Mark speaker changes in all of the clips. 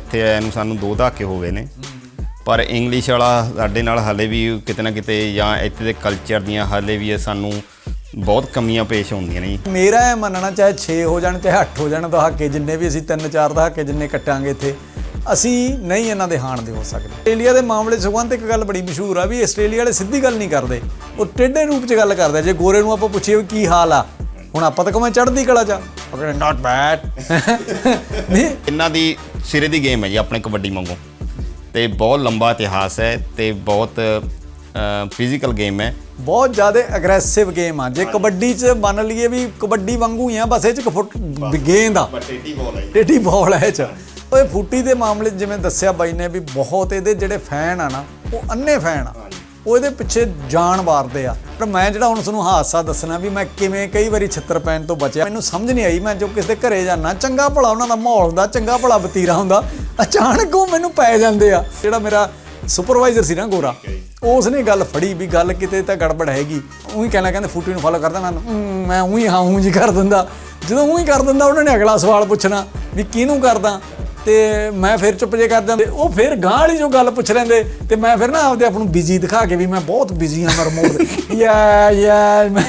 Speaker 1: ਇੱਥੇ ਆਏ ਨੂੰ ਸਾਨੂੰ ਦੋ ਦਹਾਕੇ ਹੋ ਗਏ ਨੇ। ਪਰ ਇੰਗਲਿਸ਼ ਵਾਲਾ ਸਾਡੇ ਨਾਲ ਹਾਲੇ ਵੀ ਕਿਤੇ ਨਾ ਕਿਤੇ ਜਾਂ ਇੱਥੇ ਦੇ ਕਲਚਰ ਦੀਆਂ ਹਾਲੇ ਵੀ ਸਾਨੂੰ ਬਹੁਤ ਕਮੀਆਂ ਪੇਸ਼ ਹੁੰਦੀਆਂ ਨੇ। ਜੀ
Speaker 2: ਮੇਰਾ ਇਹ ਮੰਨਣਾ ਚਾਹੇ 6 ਹੋ ਜਾਣ ਚਾਹੇ 8 ਹੋ ਜਾਣ ਦਹਾਕੇ, ਜਿੰਨੇ ਵੀ ਅਸੀਂ 3 4 ਦਹਾਕੇ ਜਿੰਨੇ ਕੱਟਾਂਗੇ ਇੱਥੇ, ਅਸੀਂ ਨਹੀਂ ਇਹਨਾਂ ਦੇ ਹਾਣ ਦੇ ਹੋ ਸਕਦੇ। ਆਸਟ੍ਰੇਲੀਆ ਦੇ ਮਾਮਲੇ 'ਚ ਸੁਗੰਧ ਇੱਕ ਗੱਲ ਬੜੀ ਮਸ਼ਹੂਰ ਆ ਵੀ ਆਸਟ੍ਰੇਲੀਆ ਵਾਲੇ ਸਿੱਧੀ ਗੱਲ ਨਹੀਂ ਕਰਦੇ। ਉਹ ਟੇਢੇ ਰੂਪ 'ਚ ਗੱਲ ਕਰਦੇ ਜੇ ਗੋਰੇ ਨੂੰ ਆਪਾਂ ਪੁੱਛੀਏ ਵੀ ਕੀ ਹਾਲ ਆ ਹੁਣ ਆਪਾਂ ਤਾਂ ਕਹਾਂ ਚੜ੍ਹਦੀ ਕਲਾ 'ਚ ਉਹ ਕਹਿੰਦੇ ਨਾਟ ਬੈਡ ਨਹੀਂ।
Speaker 1: ਇਹਨਾਂ ਦੀ ਸਿਰੇ ਦੀ ਗੇਮ ਹੈ ਜੀ ਆਪਣੇ ਕਬੱਡੀ ਵਾਂਗੂ। ਤੇ ਬਹੁਤ ਲੰਬਾ ਇਤਿਹਾਸ ਹੈ ਤੇ ਬਹੁਤ ਫਿਜ਼ੀਕਲ ਗੇਮ ਹੈ।
Speaker 2: ਬਹੁਤ ਜ਼ਿਆਦਾ ਅਗਰੈਸਿਵ ਗੇਮ ਆ। ਜੇ ਕਬੱਡੀ 'ਚ ਮੰਨ ਲਈਏ ਵੀ ਕਬੱਡੀ ਵਾਂਗੂ ਹੀ ਆ ਬਸ ਇਹ 'ਚ ਫੁੱਟ ਗੇਂਦ ਆ।
Speaker 1: ਬਟੇਟੀ ਬੋਲ ਹੈ
Speaker 2: ਟੇਢੀ ਬਾਲ ਹੈ ਚ। ਓਏ ਫੁੱਟੀ ਦੇ ਮਾਮਲੇ ਜਿਵੇਂ ਦੱਸਿਆ ਬਾਈ ਨੇ ਵੀ ਬਹੁਤ ਇਹਦੇ ਜਿਹੜੇ ਫੈਨ ਆ ਨਾ ਉਹ ਅੰਨੇ ਫੈਨ ਆ। ਉਹ ਇਹਦੇ ਪਿੱਛੇ ਜਾਨ ਵਾਰਦੇ ਆ। ਪਰ ਮੈਂ ਜਿਹੜਾ ਹੁਣ ਤੁਹਾਨੂੰ ਹਾਦਸਾ ਦੱਸਣਾ ਵੀ ਮੈਂ ਕਿਵੇਂ ਕਈ ਵਾਰੀ ਛਿੱਤਰ ਪੈਣ ਤੋਂ ਬਚਿਆ, ਮੈਨੂੰ ਸਮਝ ਨਹੀਂ ਆਈ, ਮੈਂ ਜੋ ਕਿਸੇ ਦੇ ਘਰੇ ਜਾਣਾ ਚੰਗਾ ਭਲਾ ਉਹਨਾਂ ਦਾ ਮਾਹੌਲ ਹੁੰਦਾ, ਚੰਗਾ ਭਲਾ ਬਤੀਰਾ ਹੁੰਦਾ, ਅਚਾਨਕ ਉਹ ਮੈਨੂੰ ਪੈ ਜਾਂਦੇ ਆ। ਜਿਹੜਾ ਮੇਰਾ ਸੁਪਰਵਾਈਜ਼ਰ ਸੀ ਨਾ ਗੋਰਾ ਉਸ ਨੇ ਗੱਲ ਫੜੀ ਵੀ ਗੱਲ ਕਿਤੇ ਤਾਂ ਗੜਬੜ ਹੈਗੀ। ਉਹੀ ਕਹਿਣਾ ਕਹਿੰਦੇ ਫੁੱਟੀ ਨੂੰ ਫੋਲੋ ਕਰਦਾ, ਮੈਂ ਮੈਂ ਉਹੀ ਹਾਂ ਹੂੰ ਜੀ ਕਰ ਦਿੰਦਾ। ਜਦੋਂ ਉਹੀ ਕਰ ਦਿੰਦਾ, ਉਹਨਾਂ ਨੇ ਅਗਲਾ ਸਵਾਲ ਪੁੱਛਣਾ ਵੀ ਕਿਹਨੂੰ ਕਰਦਾ? ਤੇ ਮੈਂ ਫਿਰ ਚੁੱਪ ਜੇ ਕਰ ਜਾਂਦੇ ਉਹ ਫਿਰ ਗਾਂ ਵਾਲੀ ਜੋ ਗੱਲ ਪੁੱਛ ਲੈਂਦੇ ਤੇ ਮੈਂ ਫਿਰ ਨਾ ਆਪਦੇ ਆਪ ਨੂੰ ਬਿਜ਼ੀ ਦਿਖਾ ਕੇ ਵੀ ਮੈਂ ਬਹੁਤ ਬਿਜ਼ੀ ਹਾਂ ਮੈਂ ਰਿਮੋਟ ਯਾ ਯਾ ਮੈਂ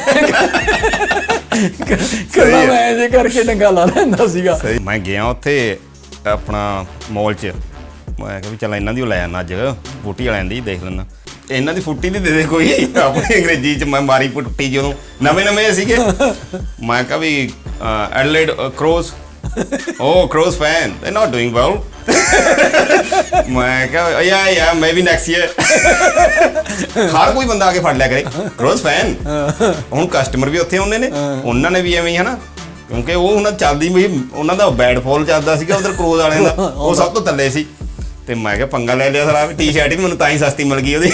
Speaker 2: ਕੱਲਾ ਮੈਂ ਜੇ ਕਰਕੇ ਡੰਗਾ ਲਾ ਲੈਂਦਾ ਸੀਗਾ।
Speaker 1: ਮੈਂ ਗਿਆ ਉੱਥੇ ਆਪਣਾ ਮਾਲ 'ਚ। ਮੈਂ ਕਿਹਾ ਵੀ ਚੱਲ ਇਹਨਾਂ ਦੀ ਉਹ ਲੈ ਆਣਾ ਅੱਜ ਫੁੱਟੀ ਵਾਲਿਆਂ ਦੀ ਦੇਖ ਲੈਣਾ ਇਹਨਾਂ ਦੀ ਫੁੱਟੀ ਨਹੀਂ ਦੇ ਦੇ ਕੋਈ ਆਪਣੀ ਅੰਗਰੇਜ਼ੀ 'ਚ ਮੈਂ ਮਾਰੀ ਫੁੱਟੀ ਜਦੋਂ ਨਵੇਂ ਨਵੇਂ ਸੀਗੇ। ਮੈਂ ਕਿਹਾ ਵੀ Adelaide crows oh crows fan they not doing well ਮੈਂ ਕਿਹਾ ਯਾ ਯਾ ਮੇਬੀ ਨੈਕਸਟ ਈਅਰ ਹਰ ਕੋਈ ਬੰਦਾ ਆ ਕੇ ਫੜ ਲਿਆ ਕਰੇ ਕ੍ਰੋਸ ਫੈਨ ਹੁਣ ਕਸਟਮਰ ਵੀ ਉੱਥੇ ਆਉਂਦੇ ਨੇ ਉਹਨਾਂ ਨੇ ਵੀ ਐਵੇਂ ਹੀ ਹਨਾ ਕਿਉਂਕਿ ਉਹ ਉਹਨਾਂ ਚੱਲਦੀ ਵੀ ਉਹਨਾਂ ਦਾ ਬੈਡ ਫਾਲ ਚੱਲਦਾ ਸੀਗਾ ਉਧਰ ਕ੍ਰੋਜ਼ ਵਾਲਿਆਂ ਦਾ ਉਹ ਸਭ ਤੋਂ ਥੱਲੇ ਸੀ ਤੇ ਮੈਂ ਕਿਹਾ ਪੰਗਾ ਲੈ ਲਿਆ ਸਾਰਾ ਵੀ ਟੀ-ਸ਼ਰਟ ਵੀ ਮੈਨੂੰ ਤਾਂ ਹੀ ਸਸਤੀ ਮਿਲ ਗਈ ਉਹਦੀ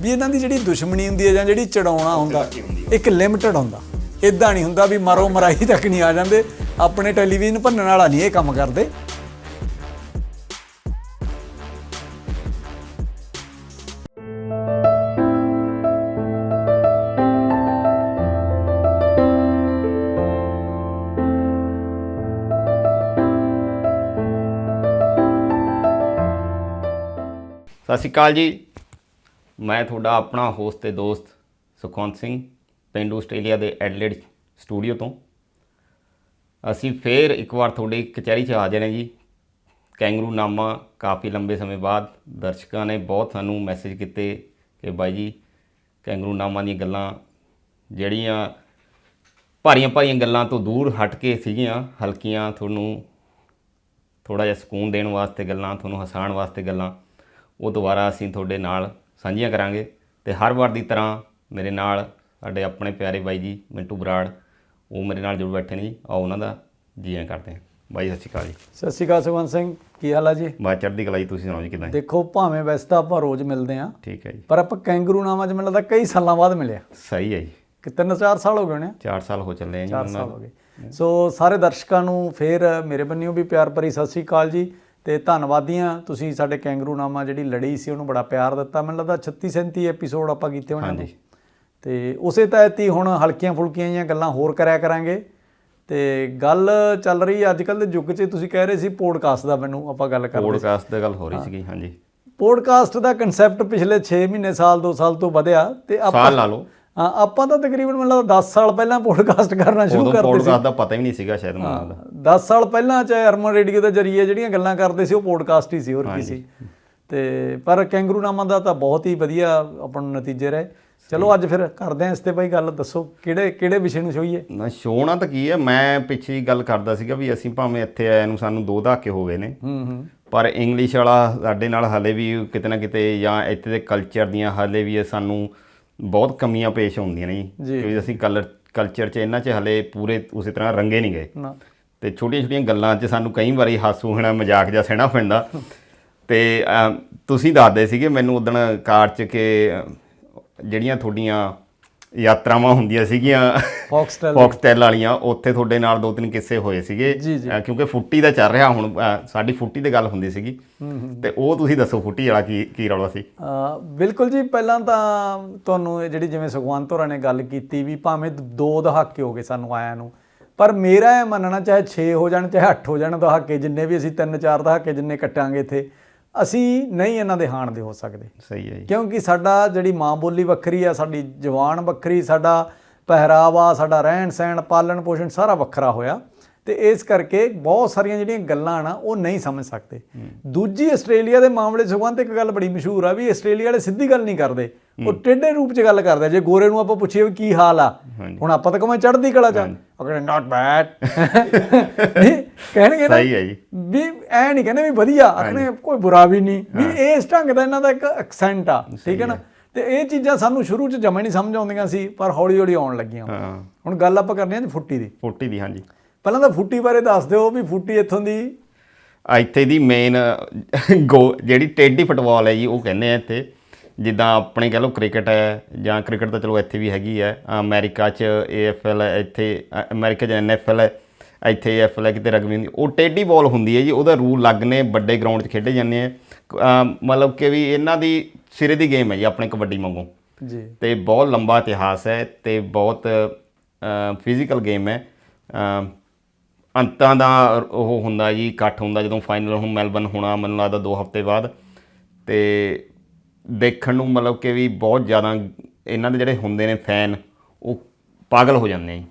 Speaker 2: ਵੀ ਇਹਨਾਂ ਦੀ ਜਿਹੜੀ ਦੁਸ਼ਮਣੀ ਹੁੰਦੀ ਹੈ ਜਾਂ ਜਿਹੜੀ ਚੜਾਉਣਾ ਹੁੰਦਾ ਇੱਕ ਲਿਮਟਿਡ ਹੁੰਦਾ ਇਦਾਂ ਨਹੀਂ ਹੁੰਦਾ ਵੀ ਮਾਰੋ ਮਰਾਈ ਤੱਕ ਨਹੀਂ ਆ ਜਾਂਦੇ ਆਪਣੇ ਟੈਲੀਵਿਜ਼ਨ ਭੰਨਣ ਵਾਲਾ ਨਹੀਂ ਇਹ ਕੰਮ ਕਰਦੇ।
Speaker 1: ਸਤਿ ਸ਼੍ਰੀ ਅਕਾਲ ਜੀ। ਮੈਂ ਤੁਹਾਡਾ ਆਪਣਾ ਹੋਸਟ ਤੇ ਦੋਸਤ ਸੁਖਵੰਤ ਸਿੰਘ, ਪਿੰਡ ਆਸਟ੍ਰੇਲੀਆ ਦੇ ਐਡਲੇਡ ਸਟੂਡੀਓ ਤੋਂ। ਅਸੀਂ ਫੇਰ ਇੱਕ ਵਾਰ ਤੁਹਾਡੀ ਕਚਹਿਰੀ 'ਚ ਆ ਜਾਣੇ ਜੀ। ਕੈਂਗਰੂ ਨਾਮਾ ਕਾਫੀ ਲੰਬੇ ਸਮੇਂ ਬਾਅਦ ਦਰਸ਼ਕਾਂ ਨੇ ਬਹੁਤ ਸਾਨੂੰ ਮੈਸੇਜ ਕੀਤੇ ਕਿ ਬਾਈ ਜੀ, ਕੈਂਗਰੂ ਨਾਮਾ ਦੀਆਂ ਗੱਲਾਂ ਜਿਹੜੀਆਂ ਭਾਰੀਆਂ ਭਾਰੀਆਂ ਗੱਲਾਂ ਤੋਂ ਦੂਰ ਹਟ ਕੇ ਸੀਗੀਆਂ, ਹਲਕੀਆਂ ਤੁਹਾਨੂੰ ਥੋੜਾ ਜਿਹਾ ਸਕੂਨ ਦੇਣ ਵਾਸਤੇ ਗੱਲਾਂ, ਤੁਹਾਨੂੰ ਹਸਾਉਣ ਵਾਸਤੇ ਗੱਲਾਂ, ਉਹ ਦੁਬਾਰਾ ਅਸੀਂ ਤੁਹਾਡੇ ਨਾਲ ਸਾਂਝੀਆਂ ਕਰਾਂਗੇ। ਤੇ ਹਰ ਵਾਰ ਦੀ ਤਰ੍ਹਾਂ ਮੇਰੇ ਨਾਲ ਸਾਡੇ ਆਪਣੇ ਪਿਆਰੇ ਬਾਈ ਜੀ, ਮਿੰਟੂ ਬਰਾੜ ਉਹ ਮੇਰੇ ਨਾਲ ਜੁੜ ਬੈਠੇ ਨੇ ਜੀ ਆਓ ਉਹਨਾਂ ਦਾ ਜੀ ਐਂ ਕਰਦੇ ਹਾਂ। ਬਾਈ ਸਤਿ ਸ਼੍ਰੀ ਅਕਾਲ ਜੀ।
Speaker 2: ਸਤਿ ਸ਼੍ਰੀ ਅਕਾਲ ਸੁਖਵੰਤ ਸਿੰਘ ਕੀ ਹਾਲ ਆ ਜੀ?
Speaker 1: ਬਾਤ ਚੜ੍ਹਦੀ ਕਲਾ ਜੀ ਤੁਸੀਂ ਸੁਣਾਓ ਜੀ ਕਿਦਾਂ
Speaker 2: ਦੇਖੋ ਭਾਵੇਂ ਵੈਸੇ ਤਾਂ ਆਪਾਂ ਰੋਜ਼ ਮਿਲਦੇ ਆਂ
Speaker 1: ਠੀਕ ਹੈ ਜੀ।
Speaker 2: ਪਰ ਆਪਾਂ ਕੈਂਗਰੂ ਨਾਮਾਂ 'ਚ ਮੈਨੂੰ ਲੱਗਦਾ ਕਈ ਸਾਲਾਂ ਬਾਅਦ ਮਿਲਿਆ।
Speaker 1: ਸਹੀ ਹੈ ਜੀ।
Speaker 2: ਕਿ ਤਿੰਨ ਚਾਰ ਸਾਲ ਹੋ ਗਏ ਹੋਣੇ
Speaker 1: 4 ਸਾਲ ਹੋ ਚੱਲੇ ਆ ਜੀ
Speaker 2: 4
Speaker 1: ਉਹਨਾਂ
Speaker 2: ਸਾਲ ਹੋ ਗਏ। ਸੋ ਸਾਰੇ ਦਰਸ਼ਕਾਂ ਨੂੰ ਫੇਰ ਮੇਰੇ ਬੰਨਿਓ ਵੀ ਪਿਆਰ ਭਰੀ ਸਤਿ ਸ਼੍ਰੀ ਅਕਾਲ ਜੀ ਤੇ ਧੰਨਵਾਦੀਆਂ। ਤੁਸੀਂ ਸਾਡੇ ਕੈਂਗਰੂ ਨਾਮਾ ਜਿਹੜੀ ਲੜੀ ਸੀ ਉਹਨੂੰ ਬੜਾ ਪਿਆਰ ਦਿੱਤਾ। ਮੈਨੂੰ ਲੱਗਦਾ 36 37 ਐਪੀਸੋਡ ਆਪਾਂ ਕੀਤੇ ਹੋਣੇ
Speaker 1: ਹਾਂਜੀ।
Speaker 2: ਤੇ ਉਸੇ ਤਹਿਤ ਹੀ ਹੁਣ ਹਲਕੀਆਂ ਫੁਲਕੀਆਂ ਜੀਆਂ ਗੱਲਾਂ ਹੋਰ ਕਰਿਆ ਕਰਾਂਗੇ। ਤੇ ਗੱਲ ਚੱਲ ਰਹੀ ਹੈ ਅੱਜ ਕੱਲ ਦੇ ਯੁੱਗ 'ਚ ਤੁਸੀਂ ਕਹਿ ਰਹੇ ਸੀ ਪੋਡਕਾਸਟ ਦਾ ਮੈਨੂੰ ਆਪਾਂ ਗੱਲ ਕਰਦੇ
Speaker 1: ਪੋਡਕਾਸਟ ਦੀ ਗੱਲ ਹੋ ਰਹੀ ਸੀਗੀ ਹਾਂਜੀ।
Speaker 2: ਪੋਡਕਾਸਟ ਦਾ ਕਨਸੈਪਟ ਪਿਛਲੇ 6 ਮਹੀਨੇ ਸਾਲ 2 ਸਾਲ ਤੋਂ ਵਧਿਆ ਤੇ ਆਪਾਂ
Speaker 1: ਸਾਲ ਲਾ ਲਓ
Speaker 2: ਹਾਂ ਆਪਾਂ ਤਾਂ ਤਕਰੀਬਨ ਮੈਨੂੰ ਲੱਗਦਾ 10 ਸਾਲ ਪਹਿਲਾਂ ਪੋਡਕਾਸਟ ਕਰਨਾ ਸ਼ੁਰੂ ਕਰਦੇ ਸੀ।
Speaker 1: ਪੋਡਕਾਸਟ ਦਾ ਪਤਾ ਵੀ ਨਹੀਂ ਸੀਗਾ ਸ਼ਾਇਦ ਮੈਨੂੰ ਦਾ
Speaker 2: 10 ਸਾਲ ਪਹਿਲਾਂ ਚਾਹੇ ਅਰਮਨ ਰੇਡੀਓ ਦੇ ਜਰੀਏ ਜਿਹੜੀਆਂ ਗੱਲਾਂ ਕਰਦੇ ਸੀ ਉਹ ਪੋਡਕਾਸਟ ਹੀ ਸੀ ਹੋਰ ਕੀ ਸੀ। ਤੇ ਪਰ ਕੈਂਗਰੂ ਨਾਮਾਂ ਦਾ ਤਾਂ ਬਹੁਤ ਹੀ ਵਧੀਆ ਆਪਾਂ ਨੂੰ ਨਤੀਜੇ ਰਹੇ। ਚਲੋ ਅੱਜ ਫਿਰ ਕਰਦੇ ਆਂ ਇਸ ਤੇ ਬਾਈ ਗੱਲ ਦੱਸੋ ਕਿਹੜੇ ਕਿਹੜੇ ਵਿਸ਼ੇ ਨੂੰ ਛੋਈਏ
Speaker 1: ਨਾ ਸ਼ੋਣਾ ਤਾਂ ਕੀ ਹੈ ਮੈਂ ਪਿੱਛੇ ਗੱਲ ਕਰਦਾ ਸੀਗਾ ਵੀ ਅਸੀਂ ਭਾਵੇਂ ਇੱਥੇ ਆਏ ਨੂੰ ਸਾਨੂੰ ਦੋ ਦਹਾਕੇ ਹੋ ਗਏ ਨੇ।
Speaker 2: ਹੂੰ ਹੂੰ।
Speaker 1: ਪਰ ਇੰਗਲਿਸ਼ ਵਾਲਾ ਸਾਡੇ ਨਾਲ ਹਲੇ ਵੀ ਕਿਤੇ ਨਾ ਕਿਤੇ ਜਾਂ ਇੱਥੇ ਦੇ ਕਲਚਰ ਦੀਆਂ ਹਲੇ ਵੀ ਸਾਨੂੰ ਬਹੁਤ ਕਮੀਆਂ ਪੇਸ਼ ਹੁੰਦੀਆਂ ਨੇ
Speaker 2: ਜੀ।
Speaker 1: ਜੀ। ਕਿਉਂਕਿ ਅਸੀਂ ਕਲਰ ਕਲਚਰ 'ਚ ਇਹਨਾਂ 'ਚ ਹਲੇ ਪੂਰੇ ਉਸੇ ਤਰ੍ਹਾਂ ਰੰਗੇ ਨਹੀਂ ਗਏ।
Speaker 2: ਨਾ।
Speaker 1: ਤੇ ਛੋਟੀਆਂ ਛੋਟੀਆਂ ਗੱਲਾਂ 'ਚ ਸਾਨੂੰ ਕਈ ਵਾਰੀ ਹਾਸੂ ਹੋਣਾ ਮਜ਼ਾਕ ਜਿਹਾ ਸਹਿਣਾ ਪੈਂਦਾ। ਤੇ ਤੁਸੀਂ ਦੱਸਦੇ ਸੀਗੇ ਮੈਨੂੰ ਉਦੋਂ ਕਾਰ 'ਚ ਕਿ ਜਿਹੜੀਆਂ ਤੁਹਾਡੀਆਂ ਯਾਤਰਾਵਾਂ ਹੁੰਦੀਆਂ ਸੀਗੀਆਂ
Speaker 2: ਫੌਕਸਟੈਲ
Speaker 1: ਫੌਕਸਟੈਲ ਵਾਲੀਆਂ ਉੱਥੇ ਤੁਹਾਡੇ ਨਾਲ ਦੋ ਤਿੰਨ ਕਿੱਸੇ ਹੋਏ ਸੀਗੇ। ਕਿਉਂਕਿ ਫੁੱਟੀ ਦਾ ਚੱਲ ਰਿਹਾ ਹੁਣ ਸਾਡੀ ਫੁੱਟੀ ਦੀ ਗੱਲ ਹੁੰਦੀ ਸੀਗੀ। ਤੇ ਉਹ ਤੁਸੀਂ ਦੱਸੋ ਫੁੱਟੀ ਵਾਲਾ ਕੀ ਕੀ ਰੌਲਾ ਸੀ?
Speaker 2: ਬਿਲਕੁਲ ਜੀ ਪਹਿਲਾਂ ਤਾਂ ਤੁਹਾਨੂੰ ਜਿਹੜੀ ਜਿਵੇਂ ਸੁਖਵੰਤ ਹੋਰਾਂ ਨੇ ਗੱਲ ਕੀਤੀ ਵੀ ਭਾਵੇਂ ਦੋ ਦਹਾਕੇ ਹੋ ਗਏ ਸਾਨੂੰ ਆਇਆਂ ਨੂੰ ਪਰ ਮੇਰਾ ਇਹ ਮੰਨਣਾ ਚਾਹੇ 6 ਹੋ ਜਾਣ ਚਾਹੇ 8 ਹੋ ਜਾਣ ਦਹਾਕੇ ਜਿੰਨੇ ਵੀ ਅਸੀਂ 3 4 ਦਹਾਕੇ ਜਿੰਨੇ ਕੱਟਾਂਗੇ ਇੱਥੇ ਅਸੀਂ ਨਹੀਂ ਇਹਨਾਂ ਦੇ ਹਾਣ ਦੇ ਹੋ ਸਕਦੇ।
Speaker 1: ਸਹੀ ਹੈ ਜੀ।
Speaker 2: ਕਿਉਂਕਿ ਸਾਡਾ ਜਿਹੜੀ ਮਾਂ ਬੋਲੀ ਵੱਖਰੀ ਆ ਸਾਡੀ ਜ਼ੁਬਾਨ ਵੱਖਰੀ ਸਾਡਾ ਪਹਿਰਾਵਾ ਸਾਡਾ ਰਹਿਣ ਸਹਿਣ ਪਾਲਣ ਪੋਸ਼ਣ ਸਾਰਾ ਵੱਖਰਾ ਹੋਇਆ। ਤੇ ਇਸ ਕਰਕੇ ਬਹੁਤ ਸਾਰੀਆਂ ਜਿਹੜੀਆਂ ਗੱਲਾਂ ਨਾ ਉਹ ਨਹੀਂ ਸਮਝ ਸਕਦੇ। ਦੂਜੀ ਆਸਟ੍ਰੇਲੀਆ ਦੇ ਮਾਮਲੇ 'ਚ ਸੁਗੰਧ ਇੱਕ ਗੱਲ ਬੜੀ ਮਸ਼ਹੂਰ ਆ ਵੀ ਆਸਟ੍ਰੇਲੀਆ ਵਾਲੇ ਸਿੱਧੀ ਗੱਲ ਨਹੀਂ ਕਰਦੇ। ਉਹ ਟੇਢੇ ਰੂਪ 'ਚ ਗੱਲ ਕਰਦੇ। ਜੇ ਗੋਰੇ ਨੂੰ ਆਪਾਂ ਪੁੱਛੀਏ ਕੀ ਹਾਲ ਆ। ਹੁਣ ਆਪਾਂ ਤਾਂ ਕਮੇ ਚੜ੍ਹਦੀ ਕਲਾ ਚ ਉਹ ਕਹਿੰਦੇ ਨਾਟ ਬੈਡ ਨਹੀਂ ਕਹਿਣਗੇ ਨਾ
Speaker 1: ਸਹੀ ਹੈ ਜੀ।
Speaker 2: ਵੀ ਐ ਨਹੀਂ ਕਹਿੰਦੇ ਵੀ ਵਧੀਆ ਆਖਣੇ ਕੋਈ ਬੁਰਾ ਵੀ ਨਹੀਂ। ਵੀ ਇਸ ਢੰਗ ਦਾ ਇਹਨਾਂ ਦਾ ਇੱਕ ਐਕਸੈਂਟ ਆ ਠੀਕ ਹੈ ਨਾ? ਤੇ ਇਹ ਚੀਜ਼ਾਂ ਸਾਨੂੰ ਸ਼ੁਰੂ ਚ ਜਮਾ ਨਹੀਂ ਸਮਝ ਆਉਂਦੀਆਂ ਸੀ ਪਰ ਹੌਲੀ ਹੌਲੀ ਆਉਣ ਲੱਗੀਆਂ।
Speaker 1: ਹਾਂ।
Speaker 2: ਹੁਣ ਗੱਲ ਆਪਾਂ ਕਰਨੀ ਆ ਜੀ ਫੁੱਟੀ ਦੀ।
Speaker 1: 40 ਦੀ ਹਾਂਜੀ।
Speaker 2: ਪਹਿਲਾਂ ਤਾਂ ਫੁੱਟੀ ਬਾਰੇ ਦੱਸ ਦਿਓ ਵੀ ਫੁੱਟੀ ਇੱਥੋਂ ਦੀ।
Speaker 1: ਇੱਥੇ ਦੀ ਮੇਨ ਗੋ ਜਿਹੜੀ ਟੇਡੀ ਫੁੱਟਬਾਲ ਹੈ ਜੀ ਉਹ ਕਹਿੰਦੇ ਆ ਇੱਥੇ। ਜਿੱਦਾਂ ਆਪਣੇ ਕਹ ਲਓ ਕ੍ਰਿਕਟ ਹੈ ਜਾਂ ਕ੍ਰਿਕਟ ਤਾਂ ਚਲੋ ਇੱਥੇ ਵੀ ਹੈਗੀ ਹੈ ਅਮਰੀਕਾ 'ਚ ਏਐਫਐਲ ਹੈ ਇੱਥੇ ਅਮਰੀਕਾ 'ਚ ਐਨਐਫਐਲ ਹੈ ਇੱਥੇ ਏਐਫਐਲ ਹੈ ਕਿਤੇ ਰਗਬੀ ਹੁੰਦੀ ਉਹ ਟੇਡੀ ਬਾਲ ਹੁੰਦੀ ਹੈ ਜੀ ਉਹਦਾ ਰੂਲ ਲੱਗ ਨੇ ਵੱਡੇ ਗਰਾਊਂਡ 'ਚ ਖੇਡੇ ਜਾਂਦੇ ਆ ਮਤਲਬ ਕਿ ਵੀ ਇਹਨਾਂ ਦੀ ਸਿਰੇ ਦੀ ਗੇਮ ਹੈ ਜੀ ਆਪਣੇ ਕਬੱਡੀ ਵਾਂਗੂ।
Speaker 2: ਜੀ।
Speaker 1: ਤੇ ਬਹੁਤ ਲੰਬਾ ਇਤਿਹਾਸ ਹੈ ਤੇ ਬਹੁਤ ਫਿਜ਼ੀਕਲ ਗੇਮ ਹੈ। ਅੰਤਾਂ ਦਾ ਉਹ ਹੁੰਦਾ ਜੀ ਇਕੱਠ ਹੁੰਦਾ ਜਦੋਂ ਫਾਈਨਲ ਹੁਣ ਮੈਲਬਨ ਹੋਣਾ ਮੈਨੂੰ ਲੱਗਦਾ 2 ਹਫ਼ਤੇ ਬਾਅਦ। ਤੇ ਦੇਖਣ ਨੂੰ ਮਤਲਬ ਕਿ ਵੀ ਬਹੁਤ ਜ਼ਿਆਦਾ ਇਹਨਾਂ ਦੇ ਜਿਹੜੇ ਹੁੰਦੇ ਨੇ ਫੈਨ ਉਹ ਪਾਗਲ ਹੋ ਜਾਂਦੇ ਆ ਜੀ।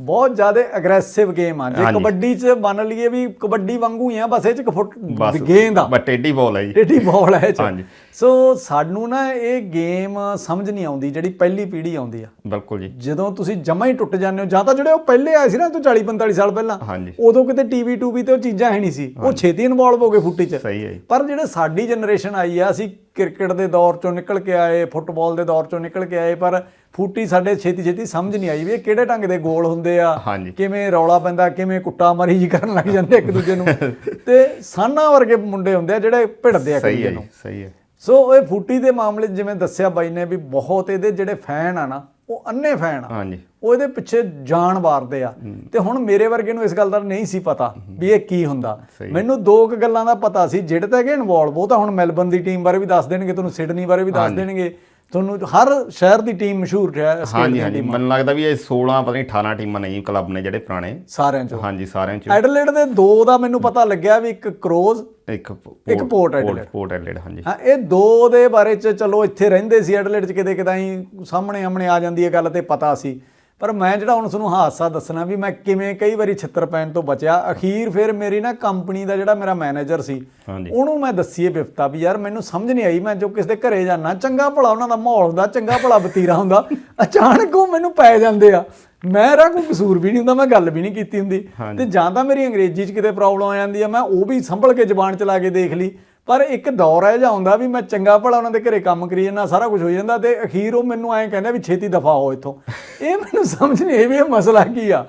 Speaker 2: ਬਹੁਤ ਜ਼ਿਆਦਾ ਅਗਰੈਸਿਵ ਗੇਮ ਆ। ਜੇ। ਕਬੱਡੀ ਚ ਮੰਨ ਲਈਏ ਵੀ ਕਬੱਡੀ ਵਾਂਗੂ ਹੀ ਆ ਬਸ ਇਹ ਚ ਫੁੱਟ
Speaker 1: ਬਸ
Speaker 2: ਗੇਂਦ ਆ
Speaker 1: ਬਟ ਟੇਡੀ ਬਾਲ ਹੈ ਜੀ।
Speaker 2: ਟੇਢੀ ਬਾਲ ਹੈ ਇਹ ਚ।
Speaker 1: ਹਾਂਜੀ।
Speaker 2: ਸੋ ਸਾਨੂੰ ਨਾ ਇਹ ਗੇਮ ਸਮਝ ਨਹੀਂ ਆਉਂਦੀ ਜਿਹੜੀ ਪਹਿਲੀ ਪੀੜ੍ਹੀ ਆਉਂਦੀ ਆ।
Speaker 1: ਬਿਲਕੁਲ ਜੀ।
Speaker 2: ਜਦੋਂ ਤੁਸੀਂ ਜਮਾ ਹੀ ਟੁੱਟ ਜਾਂਦੇ ਹੋ ਜਾਂ ਤਾਂ ਜਿਹੜੇ ਉਹ ਪਹਿਲੇ ਆਏ ਸੀ ਨਾ ਤੋਂ 40 45 ਸਾਲ ਪਹਿਲਾਂ
Speaker 1: ਹਾਂਜੀ।
Speaker 2: ਉਦੋਂ ਕਿਤੇ ਟੀਵੀ ਟੂਵੀ ਤੇ ਉਹ ਚੀਜ਼ਾਂ ਹੈ ਨਹੀਂ ਸੀ। ਉਹ ਛੇਤੀ ਇਨਵੋਲਵ ਹੋ ਗਏ ਫੁੱਟੀ 'ਚ।
Speaker 1: ਸਹੀ ਹੈ
Speaker 2: ਪਰ ਜਿਹੜੇ ਸਾਡੀ ਜਨਰੇਸ਼ਨ ਆਈ ਆ ਅਸੀਂ ਕ੍ਰਿਕਟ ਦੇ ਦੌਰ ਚੋਂ ਨਿਕਲ ਕੇ ਆਏ ਫੁੱਟਬਾਲ ਦੇ ਦੌਰ ਚੋਂ ਨਿਕਲ ਕੇ ਆਏ ਪਰ ਫੂਟੀ ਸਾਡੇ ਛੇਤੀ ਛੇਤੀ ਸਮਝ ਨਹੀਂ ਆਈ ਵੀ ਇਹ ਕਿਹੜੇ ਢੰਗ ਦੇ ਗੋਲ ਹੁੰਦੇ ਆ। ਕਿਵੇਂ ਰੌਲਾ ਪੈਂਦਾ ਕਿਵੇਂ ਕੁੱਟਾ ਮਾਰੀ ਜੀ ਕਰਨ ਲੱਗ ਜਾਂਦੇ ਇੱਕ ਦੂਜੇ ਨੂੰ। ਤੇ ਸਾਨਾ ਵਰਗੇ ਮੁੰਡੇ ਹੁੰਦੇ ਆ ਜਿਹੜੇ ਭਿੜਦੇ ਆ
Speaker 1: ਹੈ
Speaker 2: ਨੂੰ।
Speaker 1: ਸਹੀ ਹੈ।
Speaker 2: ਸੋ ਇਹ ਫੂਟੀ ਦੇ ਮਾਮਲੇ ਜਿਵੇਂ ਦੱਸਿਆ ਬਾਈ ਨੇ ਵੀ ਬਹੁਤ ਇਹਦੇ ਜਿਹੜੇ ਫੈਨ ਆ ਨਾ ਉਹ ਅੰਨੇ ਫੈਨ ਆ।
Speaker 1: ਹਾਂਜੀ।
Speaker 2: ਉਹ ਇਹਦੇ ਪਿੱਛੇ ਜਾਨ ਵਾਰਦੇ ਆ। ਤੇ ਹੁਣ ਮੇਰੇ ਵਰਗੇ ਨੂੰ ਇਸ ਗੱਲ ਦਾ ਨਹੀਂ ਸੀ ਪਤਾ ਵੀ ਇਹ ਕੀ ਹੁੰਦਾ। ਮੈਨੂੰ ਦੋ ਕੁ ਗੱਲਾਂ ਦਾ ਪਤਾ ਸੀ। ਜਿਹੜੇ ਤਾਂ ਹੈਗੇ ਇਨਵੋਲਵ ਉਹ ਤਾਂ ਹੁਣ ਮੈਲਬਨ ਦੀ ਟੀਮ ਬਾਰੇ ਵੀ ਦੱਸ ਦੇਣਗੇ ਤੁਹਾਨੂੰ ਸਿਡਨੀ ਬਾਰੇ ਵੀ ਦੱਸ ਦੇਣਗੇ। ਤੁਹਾਨੂੰ ਹਰ ਸ਼ਹਿਰ ਦੀ ਟੀਮ ਮਸ਼ਹੂਰ ਹੈ
Speaker 1: ਹਾਂਜੀ ਹਾਂਜੀ। ਮੈਨੂੰ ਲੱਗਦਾ ਵੀ ਇਹ 16 ਪਤਾ ਨਹੀਂ 18 ਟੀਮਾਂ ਨੇ ਜੀ ਕਲੱਬ ਨੇ ਜਿਹੜੇ ਪੁਰਾਣੇ।
Speaker 2: ਸਾਰਿਆਂ ਚੋਂ।
Speaker 1: ਹਾਂਜੀ ਸਾਰਿਆਂ 'ਚ।
Speaker 2: ਐਡਲੇਡ ਦੇ ਦੋ ਦਾ ਮੈਨੂੰ ਪਤਾ ਲੱਗਿਆ ਵੀ ਇੱਕ ਕਰੋਜ਼
Speaker 1: ਇੱਕ
Speaker 2: ਇੱਕ ਪੋਰਟ ਐਡਲੇਡ।
Speaker 1: ਪੋਰਟ ਐਡਲੇਡ ਹਾਂਜੀ।
Speaker 2: ਹਾਂ ਇਹ ਦੋ ਦੇ ਬਾਰੇ ਚ ਚਲੋ ਇੱਥੇ ਰਹਿੰਦੇ ਸੀ ਐਡਲੇਡ ਚ ਕਿਤੇ ਕਿਦਾਈ ਸਾਹਮਣੇ ਆਮਣੇ ਆ ਜਾਂਦੀ ਹੈ ਗੱਲ ਤੇ ਪਤਾ ਸੀ। ਪਰ ਮੈਂ ਜਿਹੜਾ ਹੁਣ ਤੁਹਾਨੂੰ ਹਾਦਸਾ ਦੱਸਣਾ ਵੀ ਮੈਂ ਕਿਵੇਂ ਕਈ ਵਾਰੀ ਛਿੱਤਰ ਪੈਣ ਤੋਂ ਬਚਿਆ ਅਖੀਰ ਫਿਰ ਮੇਰੀ ਨਾ ਕੰਪਨੀ ਦਾ ਜਿਹੜਾ ਮੇਰਾ ਮੈਨੇਜਰ ਸੀ
Speaker 1: ਹਾਂਜੀ।
Speaker 2: ਉਹਨੂੰ ਮੈਂ ਦੱਸੀਏ ਬਿਫਤਾ ਵੀ ਯਾਰ ਮੈਨੂੰ ਸਮਝ ਨਹੀਂ ਆਈ ਮੈਂ ਜੋ ਕਿਸੇ ਦੇ ਘਰੇ ਜਾਣਾ ਚੰਗਾ ਭਲਾ ਉਹਨਾਂ ਦਾ ਮਾਹੌਲ ਹੁੰਦਾ ਚੰਗਾ ਭਲਾ ਵਤੀਰਾ ਹੁੰਦਾ ਅਚਾਨਕ ਉਹ ਮੈਨੂੰ ਪੈ ਜਾਂਦੇ ਆ। ਮੇਰਾ ਕੋਈ ਕਸੂਰ ਵੀ ਨਹੀਂ ਹੁੰਦਾ ਮੈਂ ਗੱਲ ਵੀ ਨਹੀਂ ਕੀਤੀ ਹੁੰਦੀ। ਤੇ ਜਾਂ ਤਾਂ ਮੇਰੀ ਅੰਗਰੇਜ਼ੀ 'ਚ ਕਿਤੇ ਪ੍ਰੋਬਲਮ ਆ ਜਾਂਦੀ ਆ ਮੈਂ ਉਹ ਵੀ ਸੰਭਲ ਕੇ ਜ਼ਬਾਨ ਚਲਾ ਕੇ ਦੇਖ ਲਈ। ਪਰ ਇੱਕ ਦੌਰ ਹੈ ਜਾਂ ਹੁੰਦਾ ਵੀ ਮੈਂ ਚੰਗਾ ਭਲਾ ਉਹਨਾਂ ਦੇ ਘਰੇ ਕੰਮ ਕਰੀ ਜਾਂਦਾ ਸਾਰਾ ਕੁਝ ਹੋ ਜਾਂਦਾ ਤੇ ਅਖੀਰ ਉਹ ਮੈਨੂੰ ਐਂ ਕਹਿੰਦੇ ਵੀ ਛੇਤੀ ਦਫਾ ਹੋ ਇੱਥੋਂ। ਇਹ ਮੈਨੂੰ ਸਮਝ ਨਹੀਂ ਆਈ ਵੀ ਇਹ ਮਸਲਾ ਕੀ ਆ।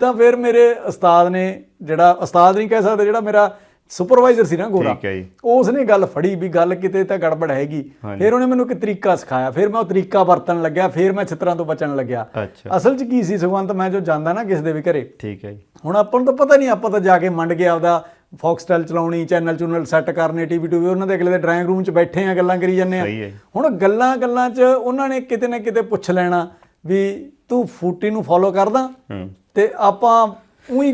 Speaker 2: ਤਾਂ ਫਿਰ ਮੇਰੇ ਉਸਤਾਦ ਨੇ ਜਿਹੜਾ ਉਸਤਾਦ ਨਹੀਂ ਕਹਿ ਸਕਦੇ ਜਿਹੜਾ ਮੇਰਾ ਸੁਪਰਵਾਈਜ਼ਰ ਸੀ ਨਾ ਗੋਰਾ। ਉਸ ਨੇ ਗੱਲ ਫੜੀ ਵੀ ਗੱਲ ਕਿਤੇ ਤਾਂ ਗੜਬੜ ਹੈਗੀ। ਫਿਰ ਉਹਨੇ ਮੈਨੂੰ ਇੱਕ ਤਰੀਕਾ ਸਿਖਾਇਆ। ਫਿਰ ਮੈਂ ਉਹ ਤਰੀਕਾ ਵਰਤਣ ਲੱਗਿਆ ਫਿਰ ਮੈਂ ਛਿੱਤਰਾਂ ਤੋਂ ਬਚਣ ਲੱਗਿਆ। ਅਸਲ 'ਚ ਕੀ ਸੀ ਸੁਖਵੰਤ ਮੈਂ ਜੋ ਜਾਂਦਾ ਨਾ ਕਿਸੇ ਦੇ ਵੀ ਘਰੇ।
Speaker 1: ਠੀਕ ਹੈ ਜੀ।
Speaker 2: ਹੁਣ ਆਪਾਂ ਨੂੰ ਤਾਂ ਪਤਾ ਨਹੀਂ ਆਪਾਂ ਤਾਂ ਜਾ ਕੇ ਮੰਡ ਕੇ ਆਪਦਾ ਫੌਕਸਟੈਲ ਚਲਾਉਣੀ ਚੈਨਲ ਚੂਨਲ ਸੈੱਟ ਕਰਨੇ ਟੀਵੀ ਟੂਵੀ ਉਹਨਾਂ ਦੇ ਅਗਲੇ ਦੇ ਡਰਾਇੰਗ ਰੂਮ 'ਚ ਬੈਠੇ ਆ ਗੱਲਾਂ ਕਰੀ ਜਾਂਦੇ ਆ। ਹੁਣ ਗੱਲਾਂ ਗੱਲਾਂ 'ਚ ਉਹਨਾਂ ਨੇ ਕਿਤੇ ਨਾ ਕਿਤੇ ਪੁੱਛ ਲੈਣਾ ਵੀ ਤੂੰ ਫੂਟੀ ਨੂੰ ਫੋਲੋ ਕਰਦਾ ਤੇ ਆਪਾਂ ਉਹੀ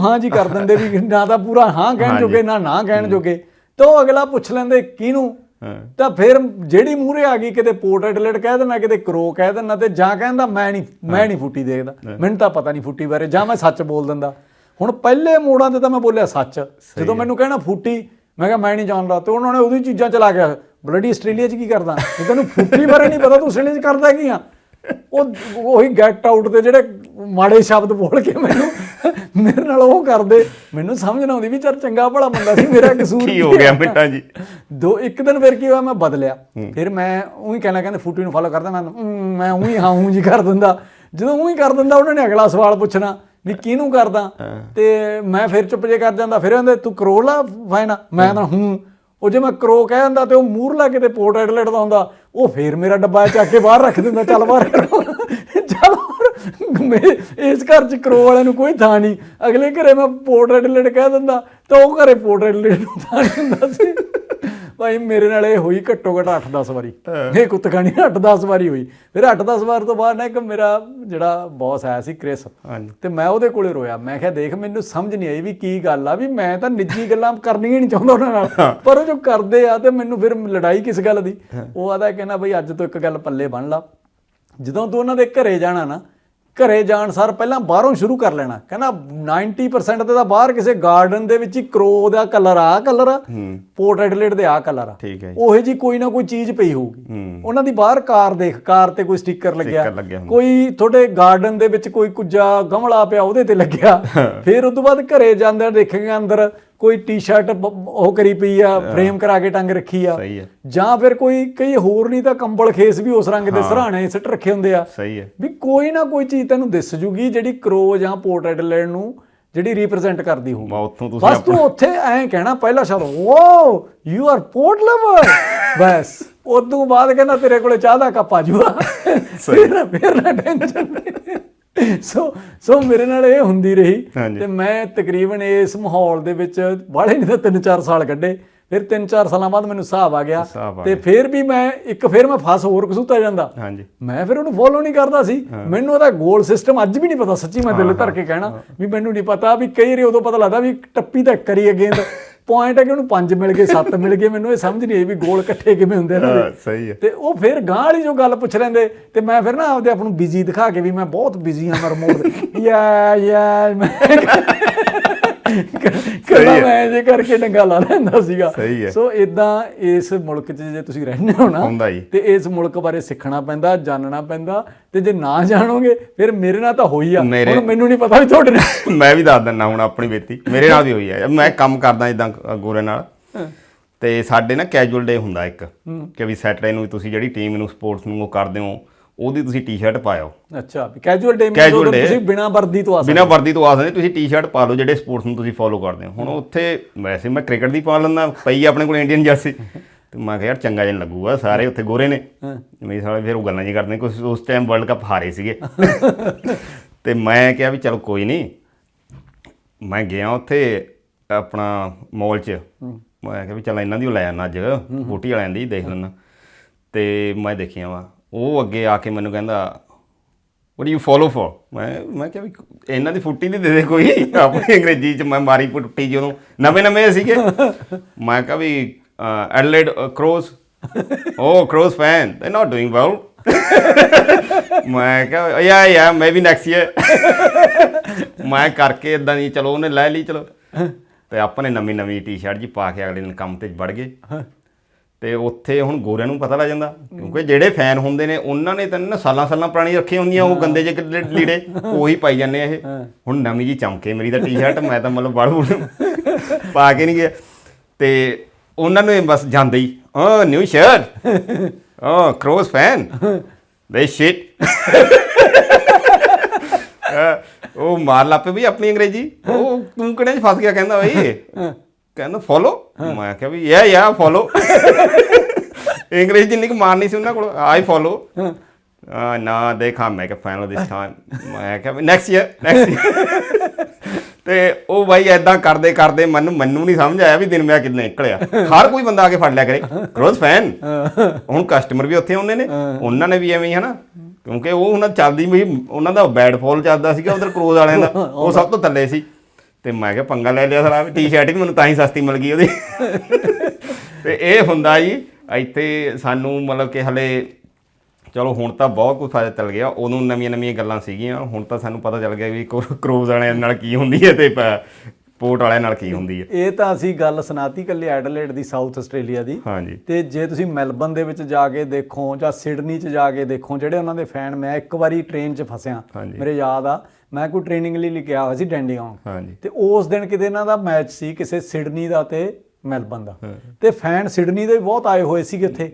Speaker 2: ਹਾਂ ਜੀ ਕਰ ਦਿੰਦੇ ਵੀ ਨਾ ਤਾਂ ਪੂਰਾ ਹਾਂ ਕਹਿਣ ਜੋਗੇ ਨਾ ਨਾ ਕਹਿਣ ਜੋਗੇ। ਤਾਂ ਉਹ ਅਗਲਾ ਪੁੱਛ ਲੈਂਦੇ ਕਿਹਨੂੰ? ਤਾਂ ਫਿਰ ਜਿਹੜੀ ਮੂਹਰੇ ਆ ਗਈ ਕਿਤੇ ਪੋਰਟ ਐਡਲੇਟ ਕਹਿ ਦੇਣਾ ਕਿਤੇ ਕਰੋ ਕਹਿ ਦੇਣਾ ਤੇ ਜਾਂ ਕਹਿੰਦਾ ਮੈਂ ਨਹੀਂ ਮੈਂ ਨਹੀਂ ਫੁੱਟੀ ਦੇਖਦਾ। ਮੈਨੂੰ ਤਾਂ ਪਤਾ ਨਹੀਂ ਫੁੱਟੀ ਬਾਰੇ। ਜਾਂ ਮੈਂ ਸੱਚ ਬੋਲ ਦਿੰਦਾ। ਹੁਣ ਪਹਿਲੇ ਮੋੜਾਂ ਤੇ ਤਾਂ ਮੈਂ ਬੋਲਿਆ ਸੱਚ। ਜਦੋਂ ਮੈਨੂੰ ਕਹਿਣਾ ਫੁੱਟੀ ਮੈਂ ਕਿਹਾ ਮੈਂ ਨਹੀਂ ਜਾਣਦਾ। ਤੇ ਉਹਨਾਂ ਨੇ ਉਹਦੀ ਚੀਜ਼ਾਂ ਚਲਾ ਗਿਆ। ਬਲੱਡੀ ਆਸਟ੍ਰੇਲੀਆ 'ਚ ਕੀ ਕਰਦਾ? ਜੇ ਤੈਨੂੰ ਫੁੱਟੀ ਬਾਰੇ ਨਹੀਂ ਪਤਾ ਤੂੰ ਆਸਟ੍ਰੇਲੀਆ 'ਚ ਕਰਦਾ ਕੀ ਆ? ਉਹ ਉਹੀ ਗੈਟ ਆਊਟ ਤੇ ਜਿਹੜੇ ਮਾੜੇ ਸ਼ਬਦ ਬੋਲ ਕੇ ਮੈਨੂੰ ਮੇਰੇ ਨਾਲ ਉਹ ਕਰਦੇ। ਮੈਨੂੰ ਸਮਝ ਨਾ ਆਉਂਦੀ ਵੀ ਚਰ ਚੰਗਾ ਭਲਾ ਬੰਦਾ ਸੀ ਮੇਰਾ ਕਸੂਰ
Speaker 1: ਕੀ ਹੋ ਗਿਆ ਮਿੱਟਾ ਜੀ?
Speaker 2: ਦੋ ਇੱਕ ਦਿਨ ਫਿਰ ਕੀ ਹੋਇਆ ਮੈਂ ਬਦਲਿਆ। ਫਿਰ ਮੈਂ ਉਹੀ ਕਹਿਣਾ ਕਹਿੰਦੇ ਫੂਟੀ ਨੂੰ ਫੋਲੋ ਕਰਦਾ ਮੈਂ "ਹਮ, ਮੈਂ ਉਹੀ ਹਾਂ ਹੂੰ ਜੀ ਕਰ ਦਿੰਦਾ। ਜਦੋਂ ਉਹੀ ਕਰ ਦਿੰਦਾ ਉਹਨਾਂ ਨੇ ਅਗਲਾ ਸਵਾਲ ਪੁੱਛਣਾ ਵੀ ਕਿਹਨੂੰ ਕਰਦਾ? ਤੇ ਮੈਂ ਫਿਰ ਚੁੱਪ ਜੇ ਕਰ ਜਾਂਦਾ ਫਿਰ ਕਹਿੰਦੇ ਤੂੰ ਕਰੋਲਾ ਆ ਮੈਂ ਤਾਂ ਹੂੰ। ਉਹ ਜੇ ਮੈਂ ਕਰੋ ਕਹਿ ਦਿੰਦਾ ਤੇ ਉਹ ਮੂਰਲਾ ਕਿਤੇ ਪੋਰਟ ਐਡਲੇਟ ਦਾ ਹੁੰਦਾ ਉਹ ਫੇਰ ਮੇਰਾ ਡੱਬਾ ਚੱਕ ਕੇ ਬਾਹਰ ਰੱਖ ਦਿੰਦਾ ਚੱਲ ਬਾਹਰ ਕਰੋ ਇਸ ਘਰ ਚ ਕਰੋ ਵਾਲਿਆਂ ਨੂੰ ਕੋਈ ਥਾਂ ਨਹੀਂ। ਅਗਲੇ ਘਰੇ ਮੈਂ ਪੋਰਟ ਐਡਲੇਟ ਕਹਿ ਦਿੰਦਾ ਤਾਂ ਉਹ ਘਰੇ ਪੋਰਟ ਐਡਲੇਟ ਨੂੰ ਥਾਂ ਹੁੰਦਾ ਸੀ। ਭਾਈ ਮੇਰੇ ਨਾਲ ਇਹ ਹੋਈ ਘੱਟੋ ਘੱਟ 8-10 ਵਾਰੀ। ਇਹ ਕੁੱਤਕਾਣੀ 8-10 ਵਾਰੀ ਹੋਈ। ਫਿਰ 8-10 ਵਾਰ ਤੋਂ ਬਾਅਦ ਨਾ ਇੱਕ ਮੇਰਾ ਜਿਹੜਾ ਬੌਸ ਆਇਆ ਸੀ ਕ੍ਰਿਸ
Speaker 1: ਹਾਂਜੀ।
Speaker 2: ਤੇ ਮੈਂ ਉਹਦੇ ਕੋਲੇ ਰੋਇਆ। ਮੈਂ ਕਿਹਾ ਦੇਖ ਮੈਨੂੰ ਸਮਝ ਨਹੀਂ ਆਈ ਵੀ ਕੀ ਗੱਲ ਆ ਵੀ ਮੈਂ ਤਾਂ ਨਿੱਜੀ ਗੱਲਾਂ ਕਰਨੀਆਂ ਹੀ ਨਹੀਂ ਚਾਹੁੰਦਾ ਉਹਨਾਂ ਨਾਲ। ਪਰ ਉਹ ਜੋ ਕਰਦੇ ਆ ਤੇ ਮੈਨੂੰ ਫਿਰ ਲੜਾਈ ਕਿਸ ਗੱਲ ਦੀ? ਉਹ ਆਦਾ ਕਹਿੰਦਾ ਬਈ ਅੱਜ ਤੋਂ ਇੱਕ ਗੱਲ ਪੱਲੇ ਬੰਨ ਲਾ। ਜਦੋਂ ਤੂੰ ਉਹਨਾਂ ਦੇ ਘਰੇ ਜਾਣਾ ਨਾ ਘਰੇ ਜਾਣ ਸਾਰ ਪਹਿਲਾਂ ਬਾਹਰੋਂ ਸ਼ੁਰੂ ਕਰ ਲੈਣਾ। ਕਹਿੰਦਾ 90% ਤੇ ਤਾਂ ਬਾਹਰ ਕਿਸੇ ਗਾਰਡਨ ਦੇ ਵਿੱਚ ਹੀ ਕਰੋ ਦਾ ਕਲਰ ਆ ਕਲਰ ਆ।
Speaker 1: ਹੂੰ।
Speaker 2: ਪੋਰਟ ਐਡਲੇਟ ਦੇ ਆ ਕਲਰ ਆ।
Speaker 1: ਠੀਕ ਹੈ ਜੀ।
Speaker 2: ਉਹੇ ਜੀ ਕੋਈ ਨਾ ਕੋਈ ਚੀਜ਼ ਪਈ ਹੋਊਗੀ। ਉਹਨਾਂ ਦੀ ਬਾਹਰ ਕਾਰ ਦੇਖ ਕਾਰ ਤੇ ਕੋਈ ਸਟicker ਲੱਗਿਆ। ਕੋਈ ਤੁਹਾਡੇ ਗਾਰਡਨ ਦੇ ਵਿੱਚ ਕੋਈ ਕੁੱਜਾ ਗਮਲਾ ਪਿਆ ਉਹਦੇ ਤੇ ਲੱਗਿਆ। ਫਿਰ ਉਸ ਤੋਂ ਬਾਅਦ ਘਰੇ ਜਾਂਦੇ ਦੇਖੇਗਾ ਅੰਦਰ ਕੋਈ ਟੀ-ਸ਼ਰਟ ਉਹ ਕਰੀ ਪਈ ਆ ਫਰੇਮ ਕਰਾ ਕੇ ਟੰਗ ਰੱਖੀ ਆ। ਜਾਂ ਫਿਰ ਕੋਈ ਕਈ ਹੋਰ ਨਹੀਂ ਤਾਂ ਕੰਬਲ ਖੇਸ ਵੀ ਉਸ ਰੰਗ ਦੇ ਸਰਾਣੇ ਸਿੱਟ ਰੱਖੇ ਹੁੰਦੇ ਆ।
Speaker 1: ਸਹੀ ਹੈ
Speaker 2: ਵੀ ਕੋਈ ਨਾ ਕੋਈ ਚੀਜ਼ ਤੈਨੂੰ ਦਿਸ ਜੂਗੀ ਜਿਹੜੀ ਕਰੋ ਜਾਂ ਪੋਰਟ ਐਡਲੈਂਡ ਨੂੰ ਜਿਹੜੀ ਰਿਪਰੈਜ਼ੈਂਟ ਕਰਦੀ ਹੋਊਗੀ।
Speaker 1: ਮੈਂ ਉੱਥੋਂ ਤੁਸੀਂ
Speaker 2: ਬਸ ਤੂੰ ਉੱਥੇ ਐਂ ਕਹਿਣਾ ਪਹਿਲਾ ਸ਼ਬਦ wow you are port lover ਬਸ। ਉਦੋਂ ਬਾਅਦ ਕਹਿੰਦਾ ਤੇਰੇ ਕੋਲੇ ਚਾਹ ਦਾ ਕੱਪ ਆ ਜੂਗਾ। ਫਿਰ ਫਿਰ ਨਾ ਟੈਨਸ਼ਨ ਸੋ ਸੋ ਮੇਰੇ ਨਾਲ ਇਹ ਹੁੰਦੀ ਰਹੀ। ਤੇ ਮੈਂ ਤਕਰੀਬਨ ਇਸ ਮਾਹੌਲ ਦੇ ਵਿੱਚ ਬਾਹਲੇ ਨਹੀਂ ਤਾਂ 3-4 ਸਾਲ ਕੱਢੇ। ਫਿਰ 3-4 ਸਾਲਾਂ ਬਾਅਦ ਮੈਨੂੰ ਹਿਸਾਬ ਆ ਗਿਆ ਤੇ ਫਿਰ ਵੀ ਮੈਂ ਇੱਕ ਫਿਰ ਮੈਂ ਫਸ ਹੋਰ ਕਸੂਤਾ ਜਾਂਦਾ। ਮੈਂ ਫਿਰ ਉਹਨੂੰ ਫੋਲੋ ਨਹੀਂ ਕਰਦਾ ਸੀ। ਮੈਨੂੰ ਉਹਦਾ ਗੋਲ ਸਿਸਟਮ ਅੱਜ ਵੀ ਨਹੀਂ ਪਤਾ ਸੱਚੀ ਮੈਂ ਦਿਲ ਧਰ ਕੇ ਕਹਿਣਾ ਵੀ ਮੈਨੂੰ ਨਹੀਂ ਪਤਾ ਵੀ ਕਈ ਵਾਰੀ ਉਦੋਂ ਪਤਾ ਲੱਗਦਾ ਵੀ ਟੱਪੀ ਤਾਂ ਕਰੀ ਅਗੇਂਦ ਪੁਆਇੰਟ ਹੈ ਕਿ ਉਹਨੂੰ 5 ਮਿਲ ਗਏ 7 ਮਿਲ ਗਏ ਮੈਨੂੰ ਇਹ ਸਮਝ ਨਹੀਂ ਆਈ ਵੀ ਗੋਲ ਇਕੱਠੇ ਕਿਵੇਂ ਹੁੰਦੇ ਇਹਨਾਂ ਦੇ
Speaker 1: ਹਾਂ, ਸਹੀ ਹੈ।
Speaker 2: ਤੇ ਉਹ ਫਿਰ ਗਾਂ ਵਾਲੀ ਜੋ ਗੱਲ ਪੁੱਛ ਲੈਂਦੇ ਤੇ ਮੈਂ ਫਿਰ ਨਾ ਆਪਦੇ ਆਪ ਨੂੰ ਬਿਜ਼ੀ ਦਿਖਾ ਕੇ ਵੀ ਮੈਂ ਬਹੁਤ ਬਿਜ਼ੀ ਹਾਂ ਮੈਂ ਰਿਮੋਟ ਯਾ ਯਾ ਕਲਾ ਮੈਂ ਜੇ ਕਰਕੇ ਡੰਗਾ ਲਾ ਲੈਂਦਾ ਸੀਗਾ। ਸੋ ਇਦਾਂ ਇਸ ਮੁਲਕ 'ਚ ਜੇ ਤੁਸੀਂ ਰਹਿੰਦੇ ਹੋ ਨਾ ਤੇ ਇਸ ਮੁਲਕ ਬਾਰੇ ਸਿੱਖਣਾ ਪੈਂਦਾ ਜਾਣਨਾ ਪੈਂਦਾ ਤੇ ਜੇ ਨਾ ਜਾਣੋਗੇ ਫਿਰ ਮੇਰੇ ਨਾਲ ਤਾਂ ਹੋਈ ਆ। ਹੁਣ ਮੈਨੂੰ ਨਹੀਂ ਪਤਾ ਵੀ ਤੁਹਾਡੇ ਨਾਲ
Speaker 1: ਮੈਂ ਵੀ ਦੱਸ ਦਿੰਦਾ ਹੁਣ ਆਪਣੀ ਬੇਤੀ ਮੇਰੇ ਨਾਲ ਵੀ ਹੋਈ ਹੈ ਮੈਂ ਕੰਮ ਕਰਦਾ ਇਦਾਂ ਗੋਰੇ ਨਾਲ। ਤੇ ਸਾਡੇ ਨਾ ਕੈਜੂਅਲ ਡੇ ਹੁੰਦਾ ਇੱਕ ਕਿ ਵੀ ਸੈਟਰਡੇ ਨੂੰ ਤੁਸੀਂ ਜਿਹੜੀ ਟੀਮ ਨੂੰ ਸਪੋਰਟਸ ਨੂੰ ਉਹ ਕਰਦੇ ਹੋ। ਉਹਦੀ ਤੁਸੀਂ ਟੀ-ਸ਼ਰਟ ਪਾਇਓ।
Speaker 2: ਅੱਛਾ ਕੈਜੂਅਲ ਡੇ
Speaker 1: day।
Speaker 2: ਤੁਸੀਂ ਬਿਨਾ ਵਰਦੀ ਤੋਂ ਆ ਸਕਦੇ
Speaker 1: ਬਿਨਾਂ ਵਰਦੀ ਤੋਂ ਆ ਸਕਦੇ ਤੁਸੀਂ ਟੀ-ਸ਼ਰਟ ਪਾ ਲਓ ਜਿਹੜੇ ਸਪੋਰਟਸ ਨੂੰ ਤੁਸੀਂ ਫੋਲੋ ਕਰਦੇ ਹੋ। ਹੁਣ ਉੱਥੇ ਵੈਸੇ ਮੈਂ ਕ੍ਰਿਕਟ ਦੀ ਪਾ ਲੈਂਦਾ ਪਈ ਆਪਣੇ ਕੋਲ ਇੰਡੀਅਨ ਜਰਸੀ ਤੇ ਮੈਂ ਕਿਹਾ ਯਾਰ ਚੰਗਾ ਜਿਹਾ ਲੱਗੂਗਾ ਸਾਰੇ ਉੱਥੇ ਗੋਰੇ ਨੇ। ਮੇਰੇ ਸਾਲੇ ਫਿਰ ਉਹ ਗੱਲਾਂ ਨਹੀਂ ਕਰਦੇ ਕੁਛ ਉਸ ਟਾਈਮ ਵਰਲਡ ਕੱਪ ਹਾਰੇ ਸੀਗੇ। ਤੇ ਮੈਂ ਕਿਹਾ ਵੀ ਚਲ ਕੋਈ ਨਹੀਂ ਮੈਂ ਗਿਆ ਉੱਥੇ ਆਪਣਾ ਮਾਲ 'ਚ। ਮੈਂ ਕਿਹਾ ਵੀ ਚੱਲ ਇਹਨਾਂ ਦੀ ਲੈ ਆਣਾ ਅੱਜ ਬੂਟੀ ਵਾਲਿਆਂ ਦੀ ਦੇਖ ਲੈਣਾ ਤੇ ਮੈਂ ਦੇਖਿਆ ਵਾ ਉਹ ਅੱਗੇ ਆ ਕੇ ਮੈਨੂੰ ਕਹਿੰਦਾ, what ਯੂ ਫੋਲੋ follow ਮੈਂ ਮੈਂ ਕਿਹਾ ਵੀ ਇਹਨਾਂ ਦੀ ਫੁੱਟੀ ਨਹੀਂ ਦੇ ਦੇ ਕੋਈ। ਆਪਣੀ ਅੰਗਰੇਜ਼ੀ ਚ ਮੈਂ ਮਾਰੀ ਫੁੱਟੀ ਜਦੋਂ ਨਵੇਂ ਨਵੇਂ ਸੀਗੇ। ਮੈਂ ਕਿਹਾ ਵੀ Adelaide crows oh crows fan they not doing well ਮੈਂ ਕਿਹਾ ਯਾ ਯਾ ਵੀ ਨੈਕਸਟ ਈਅਰ ਮੈਂ ਕਰਕੇ ਇਦਾਂ ਦੀ, ਚਲੋ, ਉਹਨੇ ਲੈ ਲਈ, ਚਲੋ। ਤੇ ਆਪਾਂ ਨੇ ਨਵੀਂ ਨਵੀਂ ਟੀ-ਸ਼ਰਟ ਜੀ ਪਾ ਕੇ ਅਗਲੇ ਦਿਨ ਕੰਮ ਤੇ ਵੜ ਗਏ। ਤੇ ਉੱਥੇ ਹੁਣ ਗੋਰਿਆਂ ਨੂੰ ਪਤਾ ਲੱਗ ਜਾਂਦਾ ਕਿਉਂਕਿ ਜਿਹੜੇ ਫੈਨ ਹੁੰਦੇ ਨੇ ਉਹਨਾਂ ਨੇ ਤਾਂ ਨਾ ਸਾਲਾਂ ਸਾਲਾਂ ਪੁਰਾਣੀ ਰੱਖੀਆਂ ਹੁੰਦੀਆਂ ਉਹ ਗੰਦੇ ਜਿਹੇ ਲੀੜੇ ਉਹੀ ਪਾਈ ਜਾਂਦੇ ਆ ਇਹ। ਹੁਣ ਨਵੀਂ ਜੀ ਚਮਕੇ ਮੇਰੀ ਤਾਂ ਟੀ-ਸ਼ਰਟ ਮੈਂ ਤਾਂ ਮਤਲਬ ਬੜ ਪਾ ਕੇ ਨਹੀਂ ਗਿਆ। ਤੇ ਉਹਨਾਂ ਨੂੰ ਬਸ ਜਾਂਦੇ ਹੀ oh new shirt oh cross fan ਦੇ ਸ਼ਿਟ ਉਹ ਮਾਰ ਲਾਪੇ ਵੀ ਆਪਣੀ ਅੰਗਰੇਜ਼ੀ ਉਹ ਤੂੰ ਕਿਹੜੇ ਚ ਫਸ ਗਿਆ ਕਹਿੰਦਾ ਬਈ ਕਹਿੰਦਾ ਫੋਲੋ ਮੈਂ ਕਿਹਾ ਵੀ ਯਾ ਯਾ ਫੋਲੋ ਅੰਗਰੇਜ਼ੀ ਜਿੰਨੀ ਕੁ ਮਾਰਨੀ ਸੀ ਉਹਨਾਂ ਕੋਲ ਆਈ ਫੋਲੋ ਨਾ ਦੇ ਖਾਮ ਮੈਂ ਕਿਹਾ ਫਾਈਨਲ ਦਿਸ ਟਾਈਮ ਮੈਂ ਕਿਹਾ ਨੈਕਸਟ ਈਅਰ ਨੈਕਸਟ ਈਅਰ ਤੇ ਉਹ ਬਾਈ ਐਦਾਂ ਕਰਦੇ ਕਰਦੇ ਮੈਨੂੰ ਮੈਨੂੰ ਨਹੀਂ ਸਮਝ ਆਇਆ ਵੀ ਦਿਨ ਮੇਰਾ ਕਿੰਨੇ ਨਿਕਲਿਆ। ਹਰ ਕੋਈ ਬੰਦਾ ਆ ਕੇ ਫੜ ਲਿਆ ਕਰੇ। ਕ੍ਰੋਸ ਫੈਨ ਹੁਣ ਕਸਟਮਰ ਵੀ ਉੱਥੇ ਆਉਂਦੇ ਨੇ। ਉਹਨਾਂ ਨੇ ਵੀ ਐਵੇਂ ਹੀ ਹਨਾ? ਕਿਉਂਕਿ ਉਹ ਉਹਨਾਂ ਚੱਲਦੀ ਵੀ ਉਹਨਾਂ ਦਾ ਬੈਡ ਫਾਲ ਚੱਲਦਾ ਸੀਗਾ ਉਧਰ ਕ੍ਰੋਜ਼ ਵਾਲਿਆਂ ਦਾ। ਉਹ ਸਭ ਤੋਂ ਥੱਲੇ ਸੀ। ਤੇ ਮੈਂ ਕਿਹਾ ਪੰਗਾ ਲੈ ਲਿਆ ਸਾਰਾ ਟੀ-ਸ਼ਰਟ ਵੀ ਮੈਨੂੰ ਤਾਂ ਹੀ ਸਸਤੀ ਮਿਲ ਗਈ ਉਹਦੀ। ਤੇ ਇਹ ਹੁੰਦਾ ਜੀ ਇੱਥੇ ਸਾਨੂੰ ਮਤਲਬ ਕਿ ਹਲੇ ਚਲੋ ਹੁਣ ਤਾਂ ਬਹੁਤ ਕੁਝ ਫਾਇਦਾ ਚੱਲ ਗਿਆ ਉਦੋਂ ਨਵੀਆਂ ਨਵੀਆਂ ਗੱਲਾਂ ਸੀਗੀਆਂ ਹੁਣ ਤਾਂ ਸਾਨੂੰ ਪਤਾ ਚੱਲ ਗਿਆ ਵੀ ਕਰੂਜ਼ ਵਾਲਿਆਂ ਨਾਲ ਕੀ ਹੁੰਦੀ ਹੈ ਤੇ ਪੋਰਟ ਵਾਲਿਆਂ ਨਾਲ ਕੀ ਹੁੰਦੀ ਹੈ।
Speaker 2: ਇਹ ਤਾਂ ਅਸੀਂ ਗੱਲ ਸੁਣਾਤੀ ਕੱਲੇ ਐਡਲੇਡ ਦੀ ਸਾਊਥ ਆਸਟ੍ਰੇਲੀਆ ਦੀ।
Speaker 1: ਹਾਂਜੀ।
Speaker 2: ਤੇ ਜੇ ਤੁਸੀਂ ਮੈਲਬਨ ਦੇ ਵਿੱਚ ਜਾ ਕੇ ਦੇਖੋ ਜਾਂ ਸਿਡਨੀ 'ਚ ਜਾ ਕੇ ਦੇਖੋ ਜਿਹੜੇ ਉਹਨਾਂ ਦੇ ਫੈਨ ਮੈਂ ਇੱਕ ਵਾਰੀ ਟ੍ਰੇਨ 'ਚ ਫਸਿਆ। ਮੇਰੇ ਯਾਦ ਆ ਮੈਂ ਕੋਈ ਟ੍ਰੇਨਿੰਗ ਲਈ ਲਿਖਿਆ ਹੋਇਆ ਸੀ ਡੈਂਡੀਗਾਉਂਗ
Speaker 1: ਹਾਂਜੀ।
Speaker 2: ਤੇ ਉਸ ਦਿਨ ਕਿਤੇ ਇਹਨਾਂ ਦਾ ਮੈਚ ਸੀ ਕਿਸੇ ਸਿਡਨੀ ਦਾ ਤੇ ਮੈਲਬਨ ਦਾ। ਤੇ ਫੈਨ ਸਿਡਨੀ ਦੇ ਬਹੁਤ ਆਏ ਹੋਏ ਸੀਗੇ ਉੱਥੇ।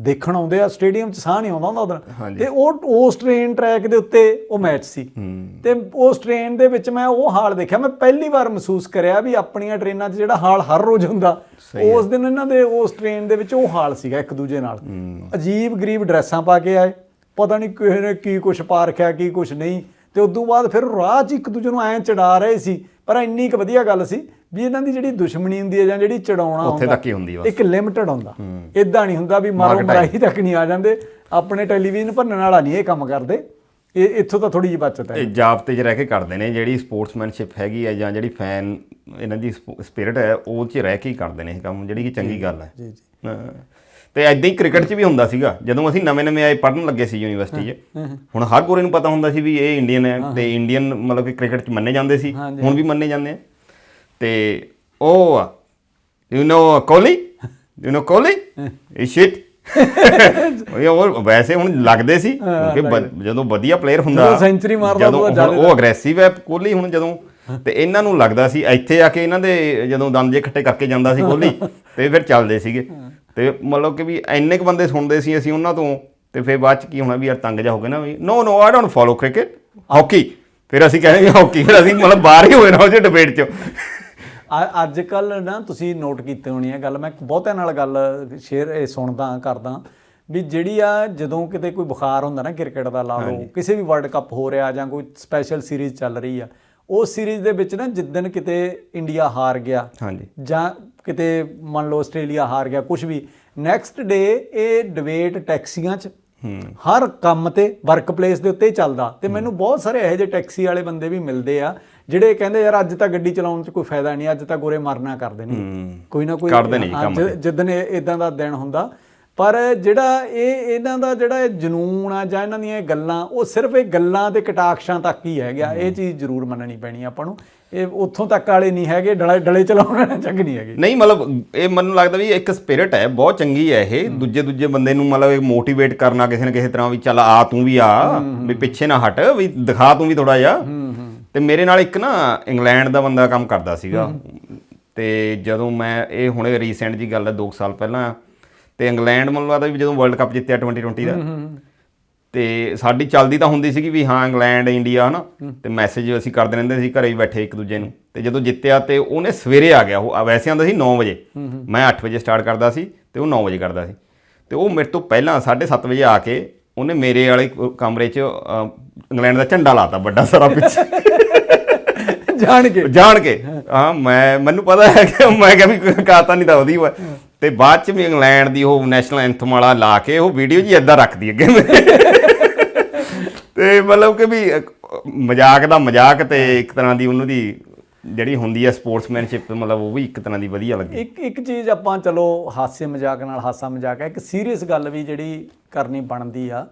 Speaker 2: ਦੇਖਣ ਆਉਂਦੇ ਆ ਸਟੇਡੀਅਮ 'ਚ ਸਾਹ ਨਹੀਂ ਆਉਂਦਾ ਹੁੰਦਾ ਉਦੋਂ। ਤੇ ਉਹ ਉਸ ਟ੍ਰੇਨ ਟਰੈਕ ਦੇ ਉੱਤੇ ਉਹ ਮੈਚ ਸੀ। ਤੇ ਉਸ ਟ੍ਰੇਨ ਦੇ ਵਿੱਚ ਮੈਂ ਉਹ ਹਾਲ ਦੇਖਿਆ ਮੈਂ ਪਹਿਲੀ ਵਾਰ ਮਹਿਸੂਸ ਕਰਿਆ ਵੀ ਆਪਣੀਆਂ ਟ੍ਰੇਨਾਂ 'ਚ ਜਿਹੜਾ ਹਾਲ ਹਰ ਰੋਜ਼ ਹੁੰਦਾ ਉਸ ਦਿਨ ਇਹਨਾਂ ਦੇ ਉਸ ਟ੍ਰੇਨ ਦੇ ਵਿੱਚ ਉਹ ਹਾਲ ਸੀਗਾ ਇੱਕ ਦੂਜੇ ਨਾਲ। ਅਜੀਬ ਗਰੀਬ ਡਰੈਸਾਂ ਪਾ ਕੇ ਆਏ। ਪਤਾ ਨਹੀਂ ਕਿਸੇ ਨੇ ਕੀ ਕੁਛ ਪਾ ਰੱਖਿਆ ਕੀ ਕੁਛ ਨਹੀਂ। ਤੇ ਉਦੋਂ ਬਾਅਦ ਫਿਰ ਰਾਹ 'ਚ ਇੱਕ ਦੂਜੇ ਨੂੰ ਐਂ ਚੜਾ ਰਹੇ ਸੀ। ਪਰ ਇੰਨੀ ਕੁ ਵਧੀਆ ਗੱਲ ਸੀ ਵੀ ਇਹਨਾਂ ਦੀ ਜਿਹੜੀ ਦੁਸ਼ਮਣੀ ਹੁੰਦੀ ਹੈ ਜਾਂ ਜਿਹੜੀ ਚੜਾਉਣਾ
Speaker 1: ਉੱਥੇ
Speaker 2: ਹੁੰਦਾ
Speaker 1: ਤੱਕ ਹੀ ਹੁੰਦੀ ਬਸ।
Speaker 2: ਇੱਕ ਲਿਮਟਿਡ ਹੁੰਦਾ। ਇਦਾਂ ਨਹੀਂ ਹੁੰਦਾ ਵੀ ਮਾਰੋ ਮਰਾਈ ਤੱਕ ਨਹੀਂ ਆ ਜਾਂਦੇ। ਆਪਣੇ ਟੈਲੀਵਿਜ਼ਨ ਭੰਨਣ ਵਾਲਾ ਨਹੀਂ ਇਹ ਕੰਮ ਕਰਦੇ। ਇਹ ਇੱਥੋਂ ਤਾਂ ਥੋੜੀ ਜਿਹੀ ਬਚਤ ਹੈ।
Speaker 1: ਇਹ ਜਾਬਤੇ 'ਚ ਰਹਿ ਕੇ ਕਰਦੇ ਨੇ। ਜਿਹੜੀ ਸਪੋਰਟਸਮੈਨਸ਼ਿਪ ਹੈਗੀ ਹੈ ਜਾਂ ਜਿਹੜੀ ਫੈਨ ਇਹਨਾਂ ਦੀ ਸਪਿਰਿਟ ਹੈ ਉਹ 'ਚ ਰਹਿ ਕੇ ਹੀ ਕਰਦੇ ਨੇ ਇਹ ਕੰਮ ਜਿਹੜੀ ਕਿ ਚੰਗੀ ਗੱਲ ਹੈ।
Speaker 2: ਜੀ ਜੀ।
Speaker 1: ਤੇ ਐਦਾਂ ਹੀ ਕ੍ਰਿਕਟ 'ਚ ਵੀ ਹੁੰਦਾ ਸੀਗਾ ਜਦੋਂ ਅਸੀਂ ਨਵੇਂ-ਨਵੇਂ ਆਏ ਪੜ੍ਹਨ ਲੱਗੇ ਸੀ ਯੂਨੀਵਰਸਿਟੀ 'ਚ ਹੁਣ ਹਰ ਗੋਰੇ ਨੂੰ ਪਤਾ ਹੁੰਦਾ ਸੀ ਵੀ ਇਹ ਇੰਡੀਅਨ ਹੈ ਤੇ ਇੰਡੀਅਨ ਮਤਲਬ ਕਿ ਕ੍ਰਿਕਟ 'ਚ ਮੰਨੇ ਜਾਂਦੇ ਸੀ ਹੁਣ ਵੀ ਮੰਨੇ ਜਾਂਦੇ ਆ ਤੇ ਉਹ you know Kohli you know Kohli ਇਹ ਸ਼ਿਟ ਉਹ ਉਹ ਵੈਸੇ ਹੁਣ ਲੱਗਦੇ ਸੀ ਕਿਉਂਕਿ ਬ- ਜਦੋਂ ਵਧੀਆ ਪਲੇਅਰ ਹੁੰਦਾ
Speaker 2: ਜਦੋਂ century ਮਾਰਦਾ
Speaker 1: ਜਦੋਂ
Speaker 2: ਉਹਦਾ
Speaker 1: ਹੁਣ ਉਹ ਅਗਰੈਸਿਵ ਹੈ ਕੋਹਲੀ ਹੁਣ ਜਦੋਂ ਤੇ ਇਹਨਾਂ ਨੂੰ ਲੱਗਦਾ ਸੀ ਇੱਥੇ ਆ ਕੇ ਇਹਨਾਂ ਦੇ ਜਦੋਂ ਦੰਦ ਜੇ ਇਕੱਠੇ ਕਰਕੇ ਜਾਂਦਾ ਸੀ ਕੋਹਲੀ ਤੇ ਫਿਰ ਚੱਲਦੇ ਸੀਗੇ ਤੇ ਮਤਲਬ ਕਿ ਵੀ ਇੰਨੇ ਕ ਬੰਦੇ ਸੁਣਦੇ ਸੀ ਅਸੀਂ ਉਹਨਾਂ ਤੋਂ ਤੇ ਫਿਰ ਬਾਅਦ ਚ ਕੀ ਹੋਣਾ ਵੀ ਯਾਰ ਤੰਗ ਜਾ ਹੋ ਗਏ ਨਾ ਵੀ no no I don't follow cricket hockey ਫਿਰ ਅਸੀਂ ਕਹਿੰਦੇ ਹਾਕੀ ਫਿਰ ਅਸੀਂ ਮਤਲਬ ਬਾਹਰ ਹੀ ਹੋਏ ਨਾ ਉਹ ਡਿਬੇਟ ਚ।
Speaker 2: ਅੱਜ ਕੱਲ ਨਾ ਤੁਸੀਂ ਨੋਟ ਕੀਤੀ ਹੋਣੀ ਹੈ ਗੱਲ ਮੈਂ ਬਹੁਤਿਆਂ ਨਾਲ ਗੱਲ ਸ਼ੇਅਰ ਇਹ ਸੁਣਦਾ ਕਰਦਾ ਵੀ ਜਿਹੜੀ ਆ ਜਦੋਂ ਕਿਤੇ ਕੋਈ ਬੁਖਾਰ ਹੁੰਦਾ ਨਾ ਕ੍ਰਿਕਟ ਦਾ ਲਾ ਲਓ ਕਿਸੇ ਵੀ ਵਰਲਡ ਕੱਪ ਹੋ ਰਿਹਾ ਜਾਂ ਕੋਈ ਸਪੈਸ਼ਲ ਸੀਰੀਜ਼ ਚੱਲ ਰਹੀ ਆ ਉਸ ਸੀਰੀਜ਼ ਦੇ ਵਿੱਚ ਨਾ ਜਿੱਦਣ ਕਿਤੇ ਇੰਡੀਆ ਹਾਰ ਗਿਆ
Speaker 1: ਹਾਂਜੀ।
Speaker 2: ਜਾਂ ਕਿਤੇ ਮੰਨ ਲਓ ਆਸਟ੍ਰੇਲੀਆ ਹਾਰ ਗਿਆ ਕੁਝ ਵੀ ਨੈਕਸਟ ਡੇ ਇਹ ਡਿਬੇਟ ਟੈਕਸੀਆਂ 'ਚ ਹਰ ਕੰਮ ਤੇ ਵਰਕ ਪਲੇਸ ਦੇ ਉੱਤੇ ਚੱਲਦਾ ਤੇ ਮੈਨੂੰ ਬਹੁਤ ਸਾਰੇ ਇਹੋ ਜਿਹੇ ਟੈਕਸੀ ਵਾਲੇ ਬੰਦੇ ਵੀ ਮਿਲਦੇ ਆ ਜਿਹੜੇ ਕਹਿੰਦੇ ਯਾਰ ਅੱਜ ਤਾਂ ਗੱਡੀ ਚਲਾਉਣ 'ਚ ਕੋਈ ਫਾਇਦਾ ਨਹੀਂ ਅੱਜ ਤਾਂ ਗੋਰੇ ਮਰਨਾ ਕਰਦੇ ਨੇ ਕੋਈ ਨਾ ਕੋਈ
Speaker 1: ਕਰਦੇ ਨੇ ਜੀ
Speaker 2: ਹਾਂ,
Speaker 1: ਕੰਮ
Speaker 2: ਜਿ- ਜਿੱਦਣ ਇਦਾਂ ਦਾ ਦਿਨ ਹੁੰਦਾ ਪਰ ਜਿਹੜਾ ਇਹ ਇਹਨਾਂ ਦਾ ਜਿਹੜਾ ਇਹ ਜਨੂਨ ਆ ਜਾਂ ਇਹਨਾਂ ਦੀਆਂ ਇਹ ਗੱਲਾਂ ਉਹ ਸਿਰਫ ਇਹ ਗੱਲਾਂ ਤੇ ਕਟਾਕਸ਼ਾਂ ਤੱਕ ਹੀ ਹੈਗਾ ਇਹ ਚੀਜ਼ ਜ਼ਰੂਰ ਮੰਨਣੀ ਪੈਣੀ ਆਪਾਂ ਨੂੰ। ਇਹ ਉੱਥੋਂ ਤੱਕ ਵਾਲੇ ਨਹੀਂ ਹੈਗੇ ਡਲੇ ਡਲੇ ਚਲਾਉਣ ਚੰਗ ਨਹੀਂ ਹੈਗੇ।
Speaker 1: ਨਹੀਂ ਮਤਲਬ ਇਹ ਮੈਨੂੰ ਲੱਗਦਾ ਵੀ ਇੱਕ ਸਪਿਰਿਟ ਹੈ ਬਹੁਤ ਚੰਗੀ ਹੈ ਇਹ। ਦੂਜੇ ਦੂਜੇ ਬੰਦੇ ਨੂੰ ਮਤਲਬ ਇਹ ਮੋਟੀਵੇਟ ਕਰਨਾ ਕਿਸੇ ਨਾ ਕਿਸੇ ਤਰ੍ਹਾਂ ਵੀ ਚੱਲ ਆ ਤੂੰ ਵੀ ਆ ਵੀ ਪਿੱਛੇ ਨਾ ਹਟ ਵੀ ਦਿਖਾ ਤੂੰ ਵੀ ਥੋੜਾ ਜਿਹਾ। ਤੇ ਮੇਰੇ ਨਾਲ ਇੱਕ ਨਾ ਇੰਗਲੈਂਡ ਦਾ ਬੰਦਾ ਕੰਮ ਕਰਦਾ ਸੀਗਾ। ਤੇ ਜਦੋਂ ਮੈਂ ਇਹ ਹੁਣੇ ਰੀਸੈਂਟ ਜੀ ਗੱਲ ਹੈ 2 ਸਾਲ ਪਹਿਲਾਂ ਤੇ ਇੰਗਲੈਂਡ ਮੈਨੂੰ ਲੱਗਦਾ ਵੀ ਜਦੋਂ ਵਰਲਡ ਕੱਪ ਜਿੱਤਿਆ 2020 ਦਾ। ਤੇ ਸਾਡੀ ਚੱਲਦੀ ਤਾਂ ਹੁੰਦੀ ਸੀਗੀ ਵੀ ਹਾਂ ਇੰਗਲੈਂਡ ਇੰਡੀਆ ਹਨਾ। ਤੇ ਮੈਸੇਜ ਅਸੀਂ ਕਰਦੇ ਰਹਿੰਦੇ ਸੀ ਘਰੇ ਹੀ ਬੈਠੇ ਇੱਕ ਦੂਜੇ ਨੂੰ। ਤੇ ਜਦੋਂ ਜਿੱਤਿਆ ਤੇ ਉਹਨੇ ਸਵੇਰੇ ਆ ਗਿਆ ਉਹ ਵੈਸੇ ਆਂਦਾ ਸੀ 9 ਵਜੇ। ਮੈਂ 8 ਵਜੇ ਸਟਾਰਟ ਕਰਦਾ ਸੀ ਤੇ ਉਹ 9 ਵਜੇ ਕਰਦਾ ਸੀ। ਤੇ ਉਹ ਮੇਰੇ ਤੋਂ ਪਹਿਲਾਂ 7:30 ਵਜੇ ਆ ਕੇ ਉਹਨੇ ਮੇਰੇ ਵਾਲੇ ਕਮਰੇ 'ਚ ਇੰਗਲੈਂਡ ਦਾ ਝੰਡਾ ਲਾਤਾ ਵੱਡਾ ਸਾਰਾ ਪਿੱਛੇ।
Speaker 2: ਜਾਣ ਕੇ?
Speaker 1: ਜਾਣ ਕੇ। ਹਾਂ ਮੈਂ ਮੈਨੂੰ ਪਤਾ ਹੈ ਕਿ ਮੈਂ ਕਿਹਾ ਵੀ ਕਾਤਾ ਨਹੀਂ ਤਾਂ ਉਹਦੀ ਤੇ ਬਾਅਦ ਚ ਵੀ ਇੰਗਲੈਂਡ ਦੀ ਉਹ ਨੈਸ਼ਨਲ ਐਂਥਮ ਵਾਲਾ ਲਾ ਕੇ ਉਹ ਵੀਡੀਓ ਜੀ ਏਦਾਂ ਰੱਖਦੀ ਅੱਗੇ ਤੇ ਮਤਲਬ ਕਿ ਵੀ ਮਜ਼ਾਕ ਦਾ ਮਜ਼ਾਕ ਤੇ ਇੱਕ ਤਰ੍ਹਾਂ ਦੀ ਉਹਨੂੰ ਦੀ ਜਿਹੜੀ ਹੁੰਦੀ ਹੈ ਸਪੋਰਟਸਮੈਨਸ਼ਿਪ ਮਤਲਬ ਉਹ ਵੀ ਇੱਕ ਤਰ੍ਹਾਂ ਦੀ ਵਧੀਆ ਲੱਗੀ।
Speaker 2: ਇੱਕ ਇੱਕ ਚੀਜ਼ ਆਪਾਂ ਚਲੋ ਹਾਸੇ ਮਜ਼ਾਕ ਨਾਲ ਹਾਸਾ ਮਜ਼ਾਕ ਹੈ ਇੱਕ ਸੀਰੀਅਸ ਗੱਲ ਵੀ ਜਿਹੜੀ ਕਰਨੀ ਬਣਦੀ ਆ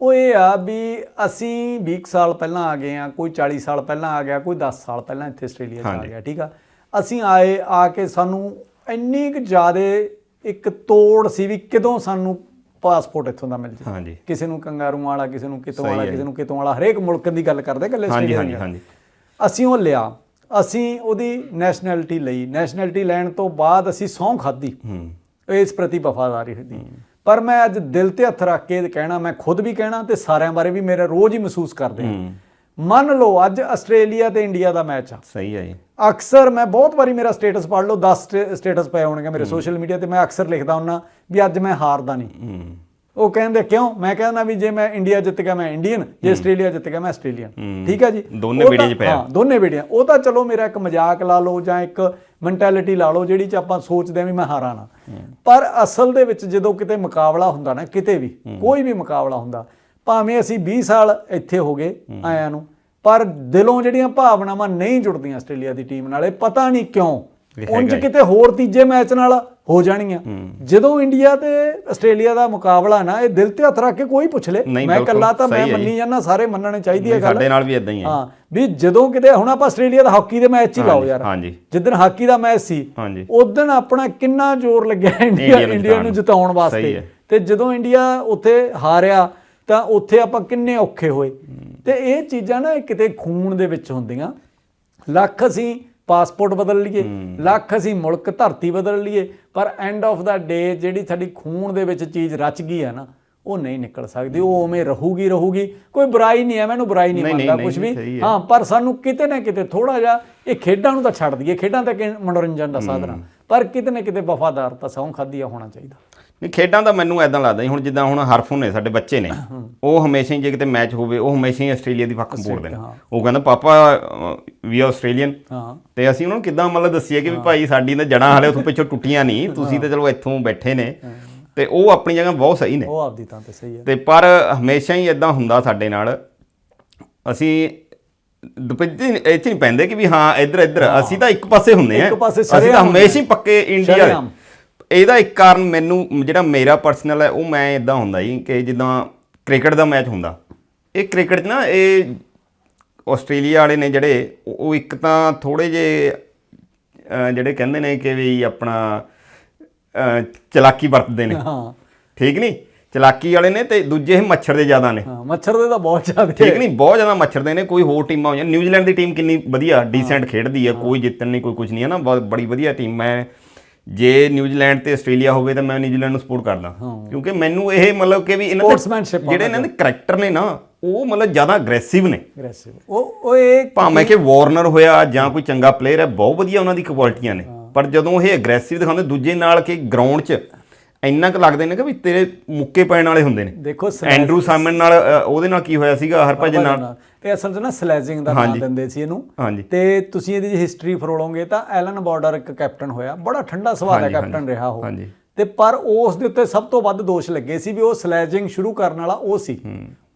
Speaker 2: ਉਹ ਇਹ ਆ ਵੀ ਅਸੀਂ 20 ਸਾਲ ਪਹਿਲਾਂ ਆ ਗਏ ਆ ਕੋਈ 40 ਸਾਲ ਪਹਿਲਾਂ ਆ ਗਿਆ ਕੋਈ 10 ਸਾਲ ਪਹਿਲਾਂ ਇੱਥੇ ਆਸਟ੍ਰੇਲੀਆ 'ਚ ਆ। ਗਿਆ ਠੀਕ ਆ? ਅਸੀਂ ਆਏ ਆ ਕੇ ਸਾਨੂੰ ਇੰਨੀ ਕੁ ਜ਼ਿਆਦੇ ਇੱਕ ਤੋੜ ਸੀ ਵੀ ਕਦੋਂ ਸਾਨੂੰ ਪਾਸਪੋਰਟ ਇੱਥੋਂ ਦਾ ਮਿਲ ਜੇ
Speaker 1: ਹਾਂਜੀ।
Speaker 2: ਕਿਸੇ ਨੂੰ ਕੰਗਾਰੂ ਵਾਲਾ ਕਿਸੇ ਨੂੰ ਕਿਤੋਂ ਵਾਲਾ ਕਿਸੇ ਨੂੰ ਕਿਤੋਂ ਵਾਲਾ ਹਰੇਕ ਮੁਲਕ ਦੀ ਗੱਲ ਕਰਦੇ ਇਕੱਲੇ
Speaker 1: ਹਾਂਜੀ ਹਾਂਜੀ ਹਾਂਜੀ।
Speaker 2: ਅਸੀਂ ਉਹ ਲਿਆ। ਅਸੀਂ ਉਹਦੀ ਨੈਸ਼ਨੈਲਿਟੀ ਲਈ। ਨੈਸ਼ਨੈਲਿਟੀ ਲੈਣ ਤੋਂ ਬਾਅਦ ਅਸੀਂ ਖਾਧੀ।
Speaker 1: ਹੂੰ।
Speaker 2: ਇਸ ਪ੍ਰਤੀ ਵਫਾਦਾਰੀ ਦੀ ਪਰ ਮੈਂ ਅੱਜ ਦਿਲ ਤੇ ਹੱਥ ਰੱਖ ਕੇ ਕਹਿਣਾ ਮੈਂ ਖੁਦ ਵੀ ਕਹਿਣਾ ਤੇ ਸਾਰਿਆਂ ਬਾਰੇ ਵੀ ਮੇਰਾ ਰੋਜ਼ ਹੀ ਮਹਿਸੂਸ ਕਰਦੇ ਹਾਂ। ਮੰਨ ਲਓ ਅੱਜ ਆਸਟ੍ਰੇਲੀਆ ਤੇ ਇੰਡੀਆ ਦਾ ਮੈਚ ਆ।
Speaker 1: ਸਹੀ ਹੈ ਜੀ।
Speaker 2: ਅਕਸਰ ਮੈਂ ਬਹੁਤ ਵਾਰੀ ਮੇਰਾ ਸਟੇਟਸ ਪੜ੍ਹ ਲਓ 10 ਸਟੇਟਸ ਪਏ ਹੋਣਗੇ ਮੇਰੇ ਸੋਸ਼ਲ ਮੀਡੀਆ ਤੇ ਮੈਂ ਅਕਸਰ ਲਿਖਦਾ ਹੁੰਨਾ ਵੀ ਅੱਜ ਮੈਂ ਹਾਰਦਾ ਨਹੀਂ। ਉਹ ਕਹਿੰਦੇ ਕਿਉਂ? ਮੈਂ ਕਹਿੰਦਾ ਵੀ ਜੇ ਮੈਂ ਇੰਡੀਆ ਜਿੱਤ ਗਿਆ ਮੈਂ ਇੰਡੀਅਨ ਜੇ ਆਸਟ੍ਰੇਲੀਆ ਜਿੱਤ ਗਿਆ ਮੈਂ ਆਸਟ੍ਰੇਲੀਅਨ ਠੀਕ ਹੈ ਜੀ?
Speaker 1: ਦੋਨੇ ਬੇੜੀਆਂ 'ਚ ਪਿਆ।
Speaker 2: ਹਾਂ ਦੋਨੇ ਬੇੜੀਆਂ ਉਹ ਤਾਂ ਚਲੋ ਮੇਰਾ ਇੱਕ ਮਜ਼ਾਕ ਲਾ ਲਓ ਜਾਂ ਇੱਕ ਮੈਂਟੈਲਿਟੀ ਲਾ ਲਓ ਜਿਹੜੀ ਚ ਆਪਾਂ ਸੋਚਦੇ ਆ ਵੀ ਮੈਂ ਹਾਰਾਂ ਨਾ। ਪਰ ਅਸਲ ਦੇ ਵਿੱਚ ਜਦੋਂ ਕਿਤੇ ਮੁਕਾਬਲਾ ਹੁੰਦਾ ਨਾ ਕਿਤੇ ਵੀ ਕੋਈ ਵੀ ਮੁਕਾਬਲਾ ਹੁੰਦਾ ਭਾਵੇਂ ਅਸੀਂ 20 ਸਾਲ ਇੱਥੇ ਹੋ ਗਏ ਆਇਆਂ ਨੂੰ ਪਰ ਦਿਲੋਂ ਜਿਹੜੀਆਂ ਭਾਵਨਾਵਾਂ ਨਹੀਂ ਜੁੜਦੀਆਂ ਆਸਟ੍ਰੇਲੀਆ ਦੀ ਟੀਮ ਨਾਲ ਇਹ ਪਤਾ ਨਹੀਂ ਕਿਉਂ ਉਂਝ। ਕਿਤੇ ਹੋਰ ਤੀਜੇ ਮੈਚ ਨਾਲ ਹੋ ਜਾਣੀਆਂ। ਜਦੋਂ ਇੰਡੀਆ ਤੇ ਆਸਟ੍ਰੇਲੀਆ ਦਾ ਮੁਕਾਬਲਾ ਨਾ ਇਹ ਦਿਲ ਤੇ ਹੱਥ ਰੱਖ ਕੇ ਕੋਈ ਪੁੱਛ ਲੇ। ਮੈਂ ਇਕੱਲਾ ਤਾਂ ਮੈਂ। ਮੰਨੀ ਜਾਂਦਾ ਸਾਰੇ ਮੰਨਣੇ ਚਾਹੀਦੀ ਹੈ ਗੱਲ।
Speaker 1: ਸਾਡੇ ਨਾਲ ਵੀ ਇਦਾਂ ਹੀ ਹੈ
Speaker 2: ਹਾਂ ਵੀ ਜਦੋਂ ਕਿਤੇ ਹੁਣ ਆਪਾਂ ਆਸਟ੍ਰੇਲੀਆ ਦਾ ਹਾਕੀ ਦੇ ਮੈਚ ਹੀ ਲਾਓ ਯਾਰ। ਜਿੱਦਣ ਹਾਕੀ ਦਾ ਮੈਚ ਸੀ ਉਦੋਂ ਆਪਣਾ ਕਿੰਨਾ ਜ਼ੋਰ ਲੱਗਿਆ ਇੰਡੀਆ
Speaker 1: ਇੰਡੀਆ ਨੂੰ
Speaker 2: ਜਿਤਾਉਣ ਵਾਸਤੇ। ਤੇ ਜਦੋਂ ਇੰਡੀਆ ਉੱਥੇ ਹਾਰਿਆ ਤਾਂ ਉੱਥੇ ਆਪਾਂ ਕਿੰਨੇ ਔਖੇ ਹੋਏ। ਤੇ ਇਹ ਚੀਜ਼ਾਂ ਨਾ ਕਿਤੇ ਖੂਨ ਦੇ ਵਿੱਚ ਹੁੰਦੀਆਂ। ਲੱਖ ਅਸੀਂ ਪਾਸਪੋਰਟ ਬਦਲ ਲਈਏ ਲੱਖ ਅਸੀਂ ਮੁਲਕ ਧਰਤੀ ਬਦਲ ਲਈਏ ਪਰ ਐਂਡ ਆਫ ਦਾ ਡੇ ਜਿਹੜੀ ਸਾਡੀ ਖੂਨ ਦੇ ਵਿੱਚ ਚੀਜ਼ ਰਚ ਗਈ ਹੈ ਨਾ ਉਹ ਨਹੀਂ ਨਿਕਲ ਸਕਦੀ ਉਹ ਉਵੇਂ ਰਹੂਗੀ ਰਹੂਗੀ। ਕੋਈ ਬੁਰਾਈ ਨਹੀਂ ਹੈ ਮੈਨੂੰ ਬੁਰਾਈ ਨਹੀਂ ਮੰਨਦਾ ਕੁਝ ਵੀ।
Speaker 1: ਹੈ।
Speaker 2: ਪਰ ਸਾਨੂੰ ਕਿਤੇ ਨਾ ਕਿਤੇ ਥੋੜਾ ਜਿਹਾ ਇਹ ਖੇਡਾਂ ਨੂੰ ਤਾਂ ਛੱਡ ਦਈਏ ਖੇਡਾਂ ਤਾਂ ਕਿ ਮਨੋਰੰਜਨ ਦਾ ਸਾਧਨ ਪਰ ਕਿਤੇ ਨਾ ਕਿਤੇ ਵਫਾਦਾਰ ਤਾਂ ਸਹੁੰ ਖਾਦੀ ਹੋਣਾ ਚਾਹੀਦਾ।
Speaker 1: ਨਹੀਂ ਖੇਡਾਂ ਦਾ ਮੈਨੂੰ ਐਦਾਂ ਲੱਗਦਾ ਜੀ ਹੁਣ ਜਿੱਦਾਂ ਹੁਣ ਹਰਫੁਨ ਨੇ ਸਾਡੇ ਬੱਚੇ ਨੇ ਉਹ ਹਮੇਸ਼ਾ ਹੀ ਜੇ ਕਿਤੇ ਮੈਚ ਹੋਵੇ ਉਹ ਹਮੇਸ਼ਾ ਹੀ ਆਸਟ੍ਰੇਲੀਆ ਦੀ ਪੱਖ ਬੋਲਦੇ ਨੇ। ਉਹ ਕਹਿੰਦਾ ਪਾਪਾ ਵੀ ਆਸਟ੍ਰੇਲੀਅਨ। ਤੇ ਅਸੀਂ ਉਹਨਾਂ ਨੂੰ ਕਿੱਦਾਂ ਮਤਲਬ ਦੱਸੀਏ ਕਿ ਵੀ ਭਾਈ ਸਾਡੀ ਤਾਂ ਜੜਾਂ ਹਾਲੇ ਉੱਥੋਂ ਪਿੱਛੋਂ ਟੁੱਟੀਆਂ ਨਹੀਂ ਤੁਸੀਂ ਤਾਂ ਚਲੋ ਇੱਥੋਂ ਬੈਠੇ ਨੇ। ਤੇ ਉਹ ਆਪਣੀ ਜਗ੍ਹਾ ਬਹੁਤ ਸਹੀ ਨੇ।
Speaker 2: ਉਹ ਆਪਦੀ ਤਾਂ ਤੇ ਸਹੀ ਹੈ।
Speaker 1: ਤੇ ਪਰ ਹਮੇਸ਼ਾ ਹੀ ਇਦਾਂ ਹੁੰਦਾ ਸਾਡੇ ਨਾਲ ਅਸੀਂ ਦੁਪੱਜੇ ਨਹੀਂ ਪੈਂਦੇ ਕਿ ਵੀ ਹਾਂ ਇੱਧਰ ਇੱਧਰ ਅਸੀਂ ਤਾਂ ਇੱਕ ਪਾਸੇ ਹੁੰਦੇ ਆ। ਅਸੀਂ ਤਾਂ ਹਮੇਸ਼ਾ ਹੀ ਪੱਕੇ ਇੰਡੀਆ। ਇਹਦਾ ਇੱਕ ਕਾਰਨ ਮੈਨੂੰ ਜਿਹੜਾ ਮੇਰਾ ਪਰਸਨਲ ਹੈ ਉਹ ਮੈਂ ਇਦਾਂ ਹੁੰਦਾ ਜੀ ਕਿ ਜਿੱਦਾਂ ਕ੍ਰਿਕਟ ਦਾ ਮੈਚ ਹੁੰਦਾ। ਇਹ ਕ੍ਰਿਕਟ 'ਚ ਨਾ ਇਹ ਆਸਟ੍ਰੇਲੀਆ ਵਾਲੇ ਨੇ ਜਿਹੜੇ ਉਹ ਇੱਕ ਤਾਂ ਥੋੜੇ ਜੇ ਜਿਹੜੇ ਕਹਿੰਦੇ ਨੇ ਕਿ ਵੀ ਆਪਣਾ ਚਲਾਕੀ ਵਰਤਦੇ ਨੇ।
Speaker 2: ਹਾਂ।
Speaker 1: ਠੀਕ ਨਹੀਂ ਚਲਾਕੀ ਵਾਲੇ ਨੇ ਤੇ ਦੂਜੇ ਇਹ ਮੱਛਰ ਦੇ ਜ਼ਿਆਦਾ ਨੇ।
Speaker 2: ਹਾਂ ਮੱਛਰ ਦੇ ਤਾਂ ਬਹੁਤ ਜ਼ਿਆਦਾ
Speaker 1: ਠੀਕ ਨਹੀਂ ਬਹੁਤ ਜ਼ਿਆਦਾ ਮੱਛਰ ਦੇ ਨੇ। ਕੋਈ ਹੋਰ ਟੀਮਾਂ ਹੋਈਆਂ। ਨਿਊਜ਼ੀਲੈਂਡ ਦੀ ਟੀਮ ਕਿੰਨੀ ਵਧੀਆ ਡੀਸੈਂਟ ਖੇਡਦੀ ਹੈ। ਕੋਈ ਜਿੱਤਣ ਨਹੀਂ ਕੋਈ ਕੁਝ ਨਹੀਂ ਹੈ ਨਾ ਬਹੁਤ ਬੜੀ ਵਧੀਆ ਟੀਮ। ਮੈਂ ਜੇ ਨਿਊਜ਼ੀਲੈਂਡ ਤੇ ਆਸਟ੍ਰੇਲੀਆ ਹੋਵੇ ਤਾਂ ਮੈਂ ਨਿਊਜ਼ੀਲੈਂਡ ਨੂੰ ਸਪੋਰਟ ਕਰਦਾ। ਕਿਉਂਕਿ ਮੈਨੂੰ ਇਹ ਮਤਲਬ ਕਿ ਵੀ ਇਹਨਾਂ
Speaker 2: Sportsmanship
Speaker 1: ਜਿਹੜੇ ਇਹਨਾਂ ਦੇ ਕਰੈਕਟਰ ਨੇ ਨਾ ਉਹ ਮਤਲਬ ਜ਼ਿਆਦਾ ਅਗਰੈਸਿਵ ਨੇ।
Speaker 2: ਅਗਰੈਸਿਵ ਉਹ ਉਹ ਇਹ
Speaker 1: ਭਾਵੇਂ ਕਿ ਵਾਰਨਰ ਹੋਇਆ ਜਾਂ ਕੋਈ ਚੰਗਾ ਪਲੇਅਰ ਹੈ ਬਹੁਤ ਵਧੀਆ ਉਹਨਾਂ ਦੀ ਕੁਆਲਿਟੀਆਂ ਨੇ। ਪਰ ਜਦੋਂ ਇਹ ਅਗਰੈਸਿਵ ਦਿਖਾਉਂਦੇ ਦੂਜੇ ਨਾਲ ਕਿ ਗਰਾਊਂਡ 'ਚ ਇੰਨਾ ਕੁ ਲੱਗਦੇ ਨੇ ਕਿ ਵੀ ਤੇਰੇ ਮੁੱਕੇ ਪੈਣ ਵਾਲੇ ਹੁੰਦੇ ਨੇ।
Speaker 2: ਦੇਖੋ
Speaker 1: ਐਂਡਰੂ ਸਾਮਨ ਨਾਲ ਉਹਦੇ ਨਾਲ ਕੀ ਹੋਇਆ ਸੀਗਾ? ਹਰਭਜਨ ਨਾਲ।
Speaker 2: ਇਹ ਅਸਲ 'ਚ ਨਾ ਸਲੈਜਿੰਗ ਦਾ ਨਾਮ ਦਿੰਦੇ ਸੀ ਇਹਨੂੰ। ਤੇ ਤੁਸੀਂ ਇਹਦੀ ਹਿਸਟਰੀ ਫਰੋਲੋਗੇ ਤਾਂ ਐਲਨ ਬਾਰਡਰ ਇੱਕ ਕੈਪਟਨ ਹੋਇਆ। ਬੜਾ ਠੰਡਾ ਸੁਭਾਅ ਦਾ ਕੈਪਟਨ ਰਿਹਾ ਉਹ। ਤੇ ਪਰ ਉਸ ਦੇ ਉੱਤੇ ਸਭ ਤੋਂ ਵੱਧ ਦੋਸ਼ ਲੱਗੇ ਸੀ ਵੀ ਉਹ ਸਲੈਜਿੰਗ ਸ਼ੁਰੂ ਕਰਨ ਵਾਲਾ ਉਹ ਸੀ।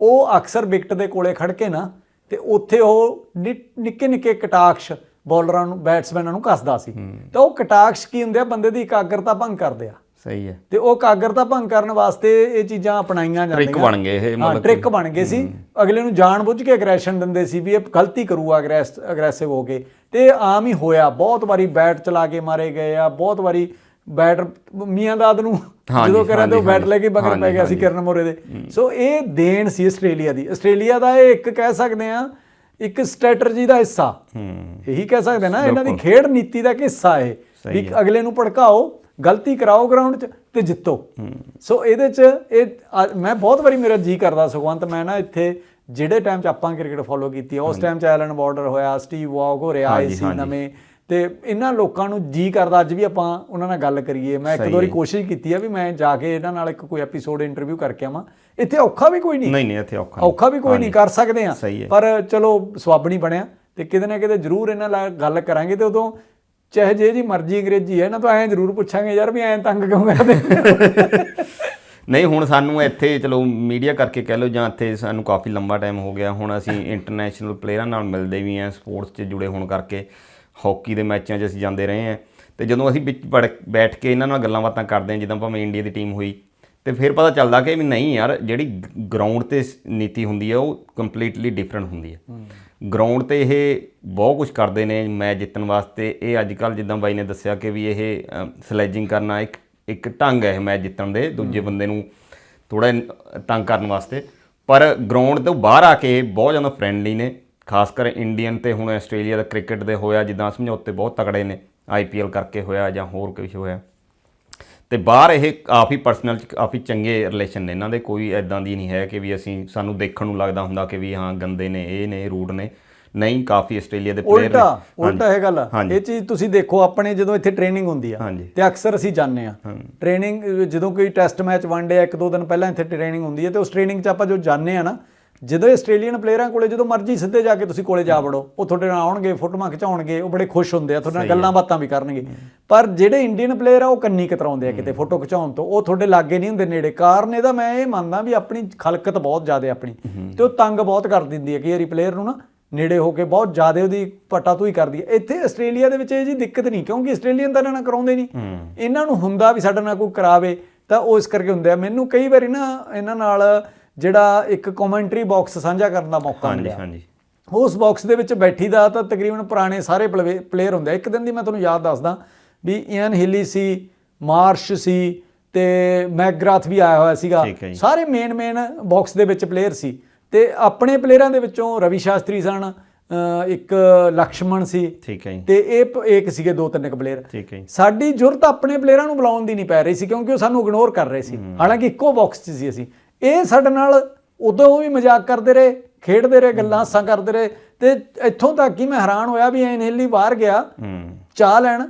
Speaker 2: ਉਹ ਅਕਸਰ ਵਿਕਟ ਦੇ ਕੋਲੇ ਖੜ ਕੇ ਨਾ ਤੇ ਉੱਥੇ ਉਹ ਨਿੱਕੇ ਨਿੱਕੇ ਕਟਾਕਸ਼ ਬੋਲਰਾਂ ਨੂੰ ਬੈਟਸਮੈਨਾਂ ਨੂੰ ਕੱਸਦਾ ਸੀ। ਤੇ ਉਹ ਕਟਾਕਸ਼ ਕੀ ਹੁੰਦੇ ਆ? ਬੰਦੇ ਦੀ ਇਕਾਗਰਤਾ ਭੰਗ ਕਰਦੇ ਆ।
Speaker 1: ਸਹੀ ਹੈ।
Speaker 2: ਤੇ ਉਹ ਇਕਾਗਰਤਾ ਭੰਗ ਕਰਨ ਵਾਸਤੇ ਇਹ ਚੀਜ਼ਾਂ ਅਪਣਾਈਆਂ ਜਾਂਦੀਆਂ।
Speaker 1: ਟ੍ਰਿਕ ਬਣ ਗਏ ਇਹ
Speaker 2: ਹਾਂ
Speaker 1: ਮਤਲਬ
Speaker 2: ਟ੍ਰਿਕ ਬਣ ਗਏ ਸੀ। ਅਗਲੇ ਨੂੰ ਜਾਣਬੁੱਝ ਕੇ ਐਗਰੈਸ਼ਨ ਦਿੰਦੇ ਸੀ ਵੀ ਇਹ ਗਲਤੀ ਕਰੂਗਾ ਅਗਰੈਸਿਵ ਹੋ ਕੇ। ਤੇ ਆਮ ਹੀ ਹੋਇਆ। ਬਹੁਤ ਵਾਰੀ ਬੈਟ ਚਲਾ ਕੇ ਮਾਰੇ ਗਏ ਆ। ਬਹੁਤ ਵਾਰੀ ਬੈਟ ਮੀਆਂ ਦਾਦ ਨੂੰ ਜਦੋਂ ਕਰਿਆ ਤੇ ਬੈਟ ਲੈ ਕੇ ਬਗਰ ਪੈ ਗਿਆ ਸੀ ਕਿਰਨ ਮੋਰੇ ਦੇ। ਸੋ ਇਹ ਦੇਣ ਸੀ ਆਸਟ੍ਰੇਲੀਆ ਦੀ। ਆਸਟ੍ਰੇਲੀਆ ਦਾ ਇਹ ਇੱਕ ਕਹਿ ਸਕਦੇ ਆ ਇੱਕ ਸਟ੍ਰੈਟਜੀ ਦਾ ਹਿੱਸਾ।
Speaker 1: ਹੂੰ।
Speaker 2: ਇਹੀ ਕਹਿ ਸਕਦੇ ਨਾ ਇਹਨਾਂ ਦੀ ਖੇਡ ਨੀਤੀ ਦਾ ਇੱਕ ਹਿੱਸਾ ਇਹ। ਵੀ ਅਗਲੇ ਨੂੰ ਭੜਕਾਓ। ਗਲਤੀ ਕਰਾਓ ਗਰਾਊਂਡ 'ਚ ਤੇ ਜਿੱਤੋ। ਸੋ ਇਹਦੇ 'ਚ ਇਹ ਮੈਂ ਬਹੁਤ ਵਾਰੀ ਮੇਰਾ ਜੀ ਕਰਦਾ ਸੁਖਵੰਤ ਮੈਂ ਨਾ ਇੱਥੇ ਜਿਹੜੇ ਟਾਈਮ 'ਚ ਆਪਾਂ ਕ੍ਰਿਕਟ ਫੋਲੋ ਕੀਤੀ ਉਸ ਟਾਈਮ 'ਚ ਐਲਨ ਬਾਰਡਰ ਹੋਇਆ ਸਟੀਵ ਵਾਕ ਹੋ ਰਿਹਾ ਸੀ ਨਵੇਂ ਤੇ ਇਹਨਾਂ ਲੋਕਾਂ ਨੂੰ ਜੀ ਕਰਦਾ ਅੱਜ ਵੀ ਆਪਾਂ ਉਹਨਾਂ ਨਾਲ ਗੱਲ ਕਰੀਏ। ਮੈਂ ਇੱਕ ਦੋ ਵਾਰੀ ਕੋਸ਼ਿਸ਼ ਕੀਤੀ ਆ ਵੀ ਮੈਂ ਜਾ ਕੇ ਇਹਨਾਂ ਨਾਲ ਇੱਕ ਕੋਈ ਐਪੀਸੋਡ ਇੰਟਰਵਿਊ ਕਰਕੇ ਆਵਾਂ। ਇੱਥੇ ਔਖਾ ਵੀ ਕੋਈ ਨਹੀਂ।
Speaker 1: ਨਹੀਂ ਨਹੀਂ ਇੱਥੇ ਔਖਾ।
Speaker 2: ਔਖਾ ਵੀ ਕੋਈ ਨਹੀਂ ਕਰ ਸਕਦੇ ਆ। ਪਰ ਚਲੋ ਨਹੀਂ ਬਣਿਆ ਤੇ ਕਿਤੇ ਨਾ ਕਿਤੇ ਜ਼ਰੂਰ ਇਹਨਾਂ ਨਾਲ ਗੱਲ ਕਰਾਂਗੇ ਤੇ ਉਦੋਂ ਚਾਹੇ ਜੇ ਜੀ ਮਰਜ਼ੀ ਅੰਗਰੇਜ਼ੀ ਹੈ ਨਾ ਤਾਂ ਐਂ ਜ਼ਰੂਰ ਪੁੱਛਾਂਗੇ ਯਾਰ ਵੀ ਐਂ ਤੰਗ ਕਿਉਂ ਕਰਦੇ?
Speaker 1: ਨਹੀਂ ਹੁਣ ਸਾਨੂੰ ਇੱਥੇ ਚਲੋ ਮੀਡੀਆ ਕਰਕੇ ਕਹਿ ਲਓ ਜਾਂ ਇੱਥੇ ਸਾਨੂੰ ਕਾਫੀ ਲੰਬਾ ਟਾਈਮ ਹੋ ਗਿਆ। ਹੁਣ ਅਸੀਂ ਇੰਟਰਨੈਸ਼ਨਲ ਪਲੇਅਰਾਂ ਨਾਲ ਮਿਲਦੇ ਵੀ ਆਂ ਸਪੋਰਟਸ 'ਚ ਜੁੜੇ ਹੋਣ ਕਰਕੇ। ਹਾਕੀ ਦੇ ਮੈਚਾਂ 'ਚ ਅਸੀਂ ਜਾਂਦੇ ਰਹੇ ਆਂ ਤੇ ਜਦੋਂ ਅਸੀਂ ਵਿੱਚ ਬੈਠ ਕੇ ਇਹਨਾਂ ਨਾਲ ਗੱਲਾਂ ਬਾਤਾਂ ਕਰਦੇ ਆਂ ਜਿੱਦਾਂ ਭਾਵੇਂ ਇੰਡੀਆ ਦੀ ਟੀਮ ਹੋਈ ਤੇ ਫਿਰ ਪਤਾ ਚੱਲਦਾ ਕਿ ਵੀ ਨਹੀਂ ਯਾਰ ਜਿਹੜੀ ਗਰਾਊਂਡ ਤੇ ਨੀਤੀ ਹੁੰਦੀ ਹੈ ਉਹ ਕੰਪਲੀਟਲੀ ਡਿਫਰੈਂਟ ਹੁੰਦੀ ਹੈ। ਗਰਾਊਂਡ ਤੇ ਇਹ ਬਹੁਤ ਕੁਝ ਕਰਦੇ ਨੇ ਮੈਚ ਜਿੱਤਣ ਵਾਸਤੇ। ਇਹ ਅੱਜ ਕੱਲ ਜਿੱਦਾਂ ਬਾਈ ਨੇ ਦੱਸਿਆ ਕਿ ਵੀ ਇਹ ਸਲੈਜਿੰਗ ਕਰਨਾ ਇੱਕ ਇੱਕ ਢੰਗ ਹੈ ਇਹ ਮੈਚ ਜਿੱਤਣ ਦੇ, ਦੂਜੇ ਬੰਦੇ ਨੂੰ ਥੋੜਾ ਤੰਗ ਕਰਨ ਵਾਸਤੇ। ਪਰ ਗਰਾਊਂਡ ਤੋਂ ਬਾਹਰ ਆ ਕੇ ਇਹ ਬਹੁਤ ਜ਼ਿਆਦਾ ਫ੍ਰੈਂਡਲੀ ਨੇ, ਖਾਸ ਕਰ ਇੰਡੀਅਨ ਤੇ ਹੁਣ ਆਸਟ੍ਰੇਲੀਆ ਦਾ ਕ੍ਰਿਕਟ ਦੇ ਹੋਇਆ, ਜਿੱਦਾਂ ਸਮਝੌਤੇ ਬਹੁਤ ਤਕੜੇ ਨੇ ਆਈਪੀਐਲ ਕਰਕੇ ਹੋਇਆ ਜਾਂ ਹੋਰ ਕੁਝ ਹੋਇਆ। ਤੇ ਬਾਹਰ ਇਹ ਕਾਫੀ ਪਰਸਨਲ ਕਾਫੀ ਚੰਗੇ ਰਿਲੇਸ਼ਨ ਨੇ। ਇਹਨਾਂ ਦੇ ਕੋਈ ਐਦਾਂ ਦੀ ਨਹੀਂ ਹੈ ਕਿ ਵੀ ਅਸੀਂ ਸਾਨੂੰ ਦੇਖਣ ਨੂੰ ਲੱਗਦਾ ਹੁੰਦਾ ਕਿ ਵੀ ਹਾਂ ਗੰਦੇ ਨੇ ਇਹ ਨੇ ਰੂਡ ਨੇ। ਨਹੀਂ ਕਾਫੀ ਆਸਟ੍ਰੇਲੀਆ ਦੇ ਪਲੇਅਰ
Speaker 2: ਉਲਟਾ ਉਲਟਾ ਇਹ ਗੱਲ। ਇਹ ਚੀਜ਼ ਤੁਸੀਂ ਦੇਖੋ ਆਪਣੇ ਜਦੋਂ ਇੱਥੇ ਟ੍ਰੇਨਿੰਗ ਹੁੰਦੀ ਆ। ਤੇ ਅਕਸਰ ਅਸੀਂ ਜਾਂਦੇ ਆ। ਟ੍ਰੇਨਿੰਗ ਜਦੋਂ ਕੋਈ ਟੈਸਟ ਮੈਚ ਵਨਡੇ ਇੱਕ ਦੋ ਦਿਨ ਪਹਿਲਾਂ ਇੱਥੇ ਟ੍ਰੇਨਿੰਗ ਹੁੰਦੀ ਹੈ ਤੇ ਉਸ ਟ੍ਰੇਨਿੰਗ 'ਚ ਆਪਾਂ ਜੋ ਜਾਂਦੇ ਆ ਨਾ ਜਦੋਂ ਆਸਟ੍ਰੇਲੀਅਨ ਪਲੇਅਰਾਂ ਕੋਲੇ ਜਦੋਂ ਮਰਜ਼ੀ ਸਿੱਧੇ ਜਾ ਕੇ ਤੁਸੀਂ ਕੋਲੇ ਜਾ ਵੜੋ ਉਹ ਤੁਹਾਡੇ ਨਾਲ ਆਉਣਗੇ ਫੋਟੋਆਂ ਖਿਚਾਉਣਗੇ ਉਹ ਬੜੇ ਖੁਸ਼ ਹੁੰਦੇ ਆ ਤੁਹਾਡੇ ਨਾਲ ਗੱਲਾਂ ਬਾਤਾਂ ਵੀ ਕਰਨਗੇ। ਪਰ ਜਿਹੜੇ ਇੰਡੀਅਨ ਪਲੇਅਰ ਆ ਉਹ ਕੰਨੀ ਕਤਰਾਉਂਦੇ ਆ ਕਿਤੇ ਫੋਟੋ ਖਿਚਾਉਣ ਤੋਂ ਉਹ ਤੁਹਾਡੇ ਲਾਗੇ ਨਹੀਂ ਹੁੰਦੇ ਨੇੜੇ। ਕਾਰਨ ਇਹਦਾ ਮੈਂ ਇਹ ਮੰਨਦਾ ਵੀ ਆਪਣੀ ਖਲਕਤ ਬਹੁਤ ਜ਼ਿਆਦਾ ਆਪਣੀ ਤੇ ਉਹ ਤੰਗ ਬਹੁਤ ਕਰ ਦਿੰਦੀ ਹੈ ਕਿ ਯਾਰੀ ਪਲੇਅਰ ਨੂੰ ਨਾ ਨੇੜੇ ਹੋ ਕੇ ਬਹੁਤ ਜ਼ਿਆਦਾ ਉਹਦੀ ਪਟਾ ਤੂੰ ਹੀ ਕਰਦੀ ਹੈ ਇੱਥੇ ਆਸਟ੍ਰੇਲੀਆ ਦੇ ਵਿੱਚ ਇਹ ਜੀ ਦਿੱਕਤ ਨਹੀਂ ਕਿਉਂਕਿ ਆਸਟ੍ਰੇਲੀਅਨ ਤਾਂ ਨਾਲ ਕਰਾਉਂਦੇ ਨਹੀਂ। ਇਹਨਾਂ ਨੂੰ ਹੁੰਦਾ ਵੀ ਸਾਡੇ ਨਾਲ ਕੋਈ ਕਰਾਵੇ ਤਾਂ ਉਹ ਇਸ ਕਰਕੇ ਹੁੰਦਾ ਮੈਨੂੰ ਕਈ ਵਾਰੀ ਨਾ ਇਹਨਾਂ ਨਾਲ ਜਿਹੜਾ ਇੱਕ ਕਮੈਂਟਰੀ ਬਾਕਸ ਸਾਂਝਾ ਕਰਨ ਦਾ ਮੌਕਾ
Speaker 1: ਹਾਂਜੀ
Speaker 2: ਮਿਲਿਆ।
Speaker 1: ਹਾਂਜੀ।
Speaker 2: ਉਸ ਬਾਕਸ ਦੇ ਵਿੱਚ ਬੈਠੀ ਦਾ ਤਾਂ ਤਕਰੀਬਨ ਪੁਰਾਣੇ ਸਾਰੇ ਪਲੇਅਰ ਹੁੰਦੇ ਇੱਕ ਦਿਨ ਦੀ ਮੈਂ ਤੁਹਾਨੂੰ ਯਾਦ ਦੱਸਦਾ ਵੀ ਇਨ ਹਿੱਲੀ ਸੀ ਮਾਰਸ਼ ਸੀ ਤੇ ਮੈਕਗ੍ਰਾਥ ਵੀ ਆਇਆ ਹੋਇਆ ਸੀਗਾ। ਸਾਰੇ ਮੇਨ ਮੇਨ ਬਾਕਸ ਦੇ ਵਿੱਚ ਪਲੇਅਰ ਸੀ। ਤੇ ਆਪਣੇ ਪਲੇਅਰਾਂ ਦੇ ਵਿੱਚੋਂ ਰਵੀ ਸ਼ਾਸਤਰੀ ਸਨ ਇੱਕ ਲਕਸ਼ਮਣ ਸੀ
Speaker 1: ਠੀਕ ਹੈ
Speaker 2: ਤੇ ਇਹ ਇੱਕ ਸੀਗੇ ਦੋ ਤਿੰਨ ਕੁ ਪਲੇਅਰ
Speaker 1: ਠੀਕ ਹੈ
Speaker 2: ਸਾਡੀ ਜ਼ਰੂਰਤ ਆਪਣੇ ਪਲੇਅਰਾਂ ਨੂੰ ਬੁਲਾਉਣ ਦੀ ਨਹੀਂ ਪੈ ਰਹੀ ਸੀ ਕਿਉਂਕਿ ਉਹ ਸਾਨੂੰ ਇਗਨੋਰ ਕਰ ਰਹੇ ਸੀ। ਹਾਲਾਂਕਿ ਇੱਕੋ ਬਾਕਸ 'ਚ ਸੀ ਅਸੀਂ। ਇਹ ਸਾਡੇ ਨਾਲ ਉਦੋਂ ਵੀ ਮਜ਼ਾਕ ਕਰਦੇ ਰਹੇ ਖੇਡਦੇ ਰਹੇ ਗੱਲਾਂ ਹਾਸਾਂ ਕਰਦੇ ਰਹੇ ਤੇ ਇੱਥੋਂ ਤੱਕ ਕਿ ਮੈਂ ਹੈਰਾਨ ਹੋਇਆ ਵੀ ਐਨਹੇਲੀ ਬਾਹਰ ਗਿਆ
Speaker 1: ਹੂੰ।
Speaker 2: ਚਾਹ ਲੈਣ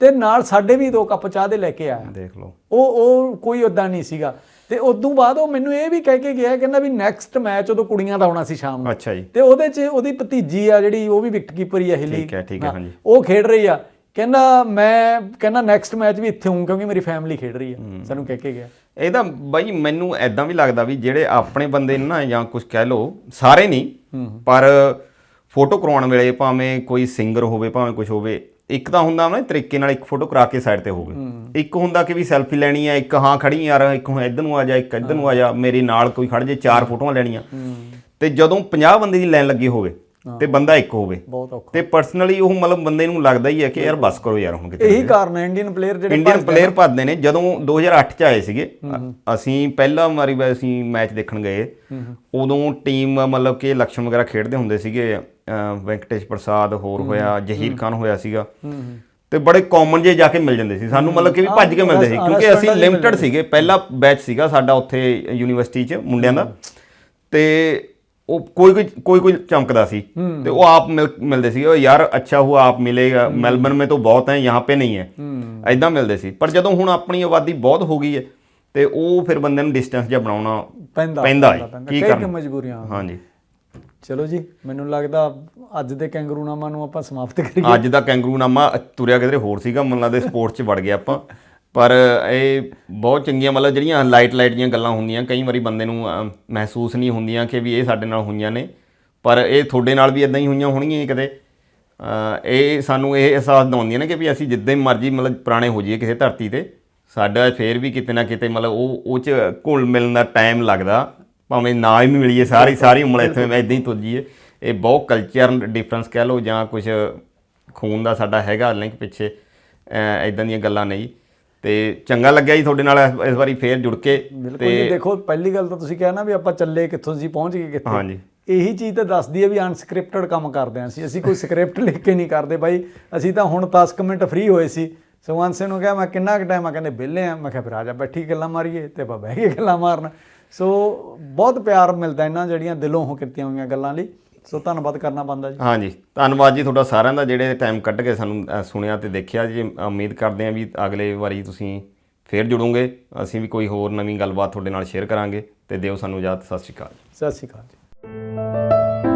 Speaker 2: ਤੇ ਨਾਲ ਸਾਡੇ ਵੀ ਦੋ ਕੱਪ ਚਾਹ ਦੇ ਲੈ ਕੇ ਆਇਆ।
Speaker 1: ਦੇਖ ਲਓ।
Speaker 2: ਉਹ ਉਹ ਕੋਈ ਉਦਾਂ ਨਹੀਂ ਸੀਗਾ। ਤੇ ਉਦੋਂ ਬਾਅਦ ਉਹ ਮੈਨੂੰ ਇਹ ਵੀ ਕਹਿ ਕੇ ਗਿਆ ਕਹਿੰਦਾ ਵੀ ਨੈਕਸਟ ਮੈਚ ਉਦੋਂ ਕੁੜੀਆਂ ਦਾ ਆਉਣਾ ਸੀ ਸ਼ਾਮ ਨੂੰ।
Speaker 1: ਅੱਛਾ ਜੀ।
Speaker 2: ਤੇ ਉਹਦੇ 'ਚ ਉਹਦੀ ਭਤੀਜੀ ਆ ਜਿਹੜੀ ਉਹ ਵੀ ਵਿਕਟ ਕੀਪਰ ਹੀ ਆ ਹਿਲੀ
Speaker 1: ਠੀਕ ਹੈ, ਠੀਕ ਹਾਂ, ਹਾਂਜੀ।
Speaker 2: ਉਹ ਖੇਡ ਰਹੀ ਆ। ਕਹਿੰਦਾ ਮੈਂ ਕਹਿੰਦਾ ਨੈਕਸਟ ਮੈਚ ਵੀ ਇੱਥੇ ਹੂੰ ਕਿਉਂਕਿ ਮੇਰੀ ਫੈਮਿਲੀ ਖੇਡ ਰਹੀ ਆ ਸਾਨੂੰ ਕਹਿ ਕੇ ਗਿਆ।
Speaker 1: ਇਹਦਾ ਬਾਈ ਮੈਨੂੰ ਐਦਾਂ ਵੀ ਲੱਗਦਾ ਵੀ ਜਿਹੜੇ ਆਪਣੇ ਬੰਦੇ ਨੇ ਨਾ ਜਾਂ ਕੁਝ ਕਹਿ ਲੋ ਸਾਰੇ ਨਹੀਂ ਪਰ ਫੋਟੋ ਕਰਾਉਣ ਵੇਲੇ ਭਾਵੇਂ ਕੋਈ ਸਿੰਗਰ ਹੋਵੇ ਭਾਵੇਂ ਕੁਝ ਹੋਵੇ ਇੱਕ ਤਾਂ ਹੁੰਦਾ ਨਾ ਤਰੀਕੇ ਨਾਲ ਇੱਕ ਫੋਟੋ ਕਰਾ ਕੇ ਸਾਈਡ ਤੇ ਹੋਵੇ। ਇੱਕ ਹੁੰਦਾ ਕਿ ਵੀ ਸੈਲਫੀ ਲੈਣੀ ਹੈ ਇੱਕ ਹਾਂ ਖੜੀ ਯਾਰ ਇੱਕ ਹੁਣ ਇੱਧਰ ਨੂੰ ਆ ਜਾ ਇੱਕ ਇੱਧਰ ਨੂੰ ਆ ਜਾ ਮੇਰੇ ਨਾਲ ਕੋਈ ਖੜ ਜੇ ਚਾਰ ਫੋਟੋਆਂ ਲੈਣੀਆਂ। ਤੇ ਜਦੋਂ 50 ਬੰਦੇ ਦੀ ਲਾਈਨ ਲੱਗੀ ਹੋਵੇ ਤੇ ਬੰਦਾ ਇੱਕ ਹੋਵੇ।
Speaker 2: ਬਹੁਤ ਔਖਾ।
Speaker 1: ਤੇ ਪਰਸਨਲੀ ਉਹ ਮਤਲਬ ਬੰਦੇ ਨੂੰ ਲੱਗਦਾ ਹੀ ਹੈ ਕਿ ਯਾਰ ਬਸ ਕਰੋ ਯਾਰ ਹੁਣ ਕਿਤੇ
Speaker 2: ਇਹੀ ਕਾਰਨ ਹੈ ਇੰਡੀਅਨ ਪਲੇਅਰ ਜਿਹੜੇ
Speaker 1: ਇੰਡੀਅਨ ਪਲੇਅਰ ਭੱਜਦੇ ਨੇ ਜਦੋਂ 2008 ਚ ਆਏ ਸੀਗੇ ਅਸੀਂ ਪਹਿਲਾ ਵਾਰੀ ਵਾ- ਅਸੀਂ ਮੈਚ ਦੇਖਣ ਗਏ। ਉਦੋਂ ਟੀਮ ਮਤਲਬ ਕਿ ਲక్ష్ਮਣ ਵਗੈਰਾ ਖੇਡਦੇ ਹੁੰਦੇ ਸੀਗੇ ਵੈਂਕਟੇਸ਼ ਪ੍ਰਸਾਦ ਹੋਰ ਹੋਇਆ ਜਹੀਰ ਖਾਨ ਹੋਇਆ ਸੀਗਾ। ਤੇ ਬੜੇ ਕਾਮਨ ਜੇ ਜਾ ਕੇ ਮਿਲ ਜਾਂਦੇ ਸੀ। ਸਾਨੂੰ ਮਤਲਬ ਕਿ ਵੀ ਭੱਜ ਕੇ ਮਿਲਦੇ ਸੀ ਕਿਉਂਕਿ ਅਸੀਂ ਲਿਮਟਿਡ ਸੀਗੇ। ਪਹਿਲਾ ਬੈਚ ਸੀਗਾ ਸਾਡਾ ਉੱਥੇ ਯੂਨੀਵਰਸਿਟੀ 'ਚ ਮੁੰਡਿਆਂ ਦਾ। ਤੇ ਉਹ ਕੋਈ ਕੋਈ ਕੋਈ ਕੋਈ ਚਮਕਦਾ ਸੀ। ਤੇ ਉਹ ਆਪ ਮਿਲਦੇ ਸੀ ਉਹ ਯਾਰ ਅੱਛਾ ਹੁਆ ਆਪ ਮਿਲੇਗਾ ਮੈਲਬਨ ਮੇ ਤਾਂ ਬਹੁਤ ਹੈ ਯਹਾਂ ਪੇ ਨਹੀਂ ਹੈ। ਐਦਾਂ ਮਿਲਦੇ ਸੀ। ਪਰ ਜਦੋਂ ਹੁਣ ਆਪਣੀ ਆਬਾਦੀ ਬਹੁਤ ਹੋ ਗਈ ਹੈ ਤੇ ਉਹ ਫਿਰ ਬੰਦੇ ਨੂੰ ਡਿਸਟੈਂਸ ਜਿਹਾ ਬਣਾਉਣਾ
Speaker 2: ਪੈਂਦਾ
Speaker 1: ਪੈਂਦਾ ਕੀ ਕਰਨ?
Speaker 2: ਮਜਬੂਰੀਆਂ
Speaker 1: ਹਾਂਜੀ।
Speaker 2: ਚਲੋ ਜੀ ਮੈਨੂੰ ਲੱਗਦਾ ਅੱਜ ਦੇ ਕੈਂਗਰੂਨਾਮਾ ਨੂੰ ਆਪਾਂ ਸਮਾਪਤ ਕਰੀਏ।
Speaker 1: ਅੱਜ ਦਾ ਕੈਂਗਰੂਨਾਮਾ ਤੁਰਿਆ ਕਿਧਰੇ ਹੋਰ ਸੀਗਾ ਮਨ ਲੱਗਦਾ ਸਪੋਰਟਸ 'ਚ ਵੜ ਗਿਆ ਆਪਾਂ। ਪਰ ਇਹ ਬਹੁਤ ਚੰਗੀਆਂ, ਮਤਲਬ ਜਿਹੜੀਆਂ ਲਾਈਟ ਲਾਈਟ ਦੀਆਂ ਗੱਲਾਂ ਹੁੰਦੀਆਂ, ਕਈ ਵਾਰੀ ਬੰਦੇ ਨੂੰ ਮਹਿਸੂਸ ਨਹੀਂ ਹੁੰਦੀਆਂ ਕਿ ਵੀ ਇਹ ਸਾਡੇ ਨਾਲ ਹੋਈਆਂ ਨੇ। ਪਰ ਇਹ ਤੁਹਾਡੇ ਨਾਲ ਵੀ ਇਦਾਂ ਹੀ ਹੋਈਆਂ ਹੋਣਗੀਆਂ ਕਦੇ। ਇਹ ਸਾਨੂੰ ਇਹ ਅਹਿਸਾਸ ਦਿਵਾਉਂਦੀਆਂ ਨੇ ਕਿ ਵੀ ਅਸੀਂ ਜਿੱਦਾਂ ਮਰਜ਼ੀ, ਮਤਲਬ ਪੁਰਾਣੇ ਹੋ ਜਾਈਏ ਕਿਸੇ ਧਰਤੀ ਤੇ, ਸਾਡਾ ਫੇਰ ਵੀ ਕਿਤੇ ਨਾ ਕਿਤੇ, ਮਤਲਬ ਉਹ ਉਹ ਚ ਘੁਲ ਮਿਲਣ ਦਾ ਟਾਈਮ ਲੱਗਦਾ। ਭਾਵੇਂ ਨਾ ਹੀ ਮਿਲੀਏ, ਸਾਰੀ ਸਾਰੀ ਉਮਰ ਇੱਥੇ ਮੈਂ ਇਦਾਂ ਹੀ ਤੁਰ ਜਾਈਏ ਇਹ ਬਹੁਤ ਕਲਚਰ ਡਿਫਰੈਂਸ ਕਹਿ ਲਓ ਜਾਂ ਕੁਝ ਖੂਨ ਦਾ ਸਾਡਾ ਹੈਗਾ ਲਿੰਕ ਪਿੱਛੇ ਇਦਾਂ ਦੀਆਂ ਗੱਲਾਂ ਨਹੀਂ ਤੇ ਚੰਗਾ ਲੱਗਿਆ ਜੀ ਤੁਹਾਡੇ ਨਾਲ ਇਸ- ਵਾਰੀ ਫੇਰ ਜੁੜ ਕੇ।
Speaker 2: ਬਿਲਕੁਲ ਜੀ ਦੇਖੋ ਪਹਿਲੀ ਗੱਲ ਤਾਂ ਤੁਸੀਂ ਕਿਹਾ ਨਾ ਵੀ ਆਪਾਂ ਚੱਲੇ ਕਿੱਥੋਂ ਸੀ ਪਹੁੰਚ ਗਏ ਕਿੱਥੇ।
Speaker 1: ਹਾਂਜੀ।
Speaker 2: ਇਹੀ ਚੀਜ਼ ਤਾਂ ਦੱਸਦੀ ਹੈ ਵੀ ਅਨਸਕ੍ਰਿਪਟਡ ਕੰਮ ਕਰਦੇ ਹਾਂ ਅਸੀਂ। ਅਸੀਂ ਕੋਈ ਸਕ੍ਰਿਪਟ ਲਿਖ ਕੇ ਨਹੀਂ ਕਰਦੇ ਬਾਈ। ਅਸੀਂ ਤਾਂ ਹੁਣ 10 ਕੁ ਮਿੰਟ ਫ੍ਰੀ ਹੋਏ ਸੀ। ਸੁਖਵੰਤ ਸਿੰਘ ਨੂੰ ਕਿਹਾ ਮੈਂ ਕਿੰਨਾ ਕੁ ਟਾਈਮ ਆ? ਕਹਿੰਦੇ ਵਿਹਲੇ ਆ। ਮੈਂ ਕਿਹਾ ਫਿਰ ਆ ਜਾ ਬੈਠੀ ਗੱਲਾਂ ਮਾਰੀਏ ਤੇ ਆਪਾਂ ਬਹਿ ਕੇ ਗੱਲਾਂ ਮਾਰਨ। ਸੋ ਬਹੁਤ ਪਿਆਰ ਮਿਲਦਾ ਇਹਨਾਂ ਜਿਹੜੀਆਂ ਦਿਲੋਂ ਹੋ ਕੀਤੀਆਂ ਹੋਈਆਂ ਗੱਲਾਂ ਲਈ। ਸੋ ਧੰਨਵਾਦ ਕਰਨਾ ਬੰਦਾ ਜੀ।
Speaker 1: ਹਾਂਜੀ ਧੰਨਵਾਦ ਜੀ ਤੁਹਾਡਾ ਸਾਰਿਆਂ ਦਾ ਜਿਹੜੇ ਟਾਈਮ ਕੱਢ ਕੇ ਸਾਨੂੰ ਅ, ਸੁਣਿਆ ਤੇ ਦੇਖਿਆ ਜੀ। ਉਮੀਦ ਕਰਦੇ ਹਾਂ ਵੀ ਅਗਲੇ ਵਾਰੀ ਤੁਸੀਂ ਫੇਰ ਜੁੜੋਗੇ। ਅਸੀਂ ਵੀ ਕੋਈ ਹੋਰ ਨਵੀਂ ਗੱਲਬਾਤ ਤੁਹਾਡੇ ਨਾਲ ਸ਼ੇਅਰ ਕਰਾਂਗੇ ਤੇ ਦਿਓ ਸਾਨੂੰ ਇਜਾਜ਼ਤ। ਸਤਿ ਸ਼੍ਰੀ ਅਕਾਲ
Speaker 2: ਸਤਿ ਸ਼੍ਰੀ ਅਕਾਲ ਜੀ।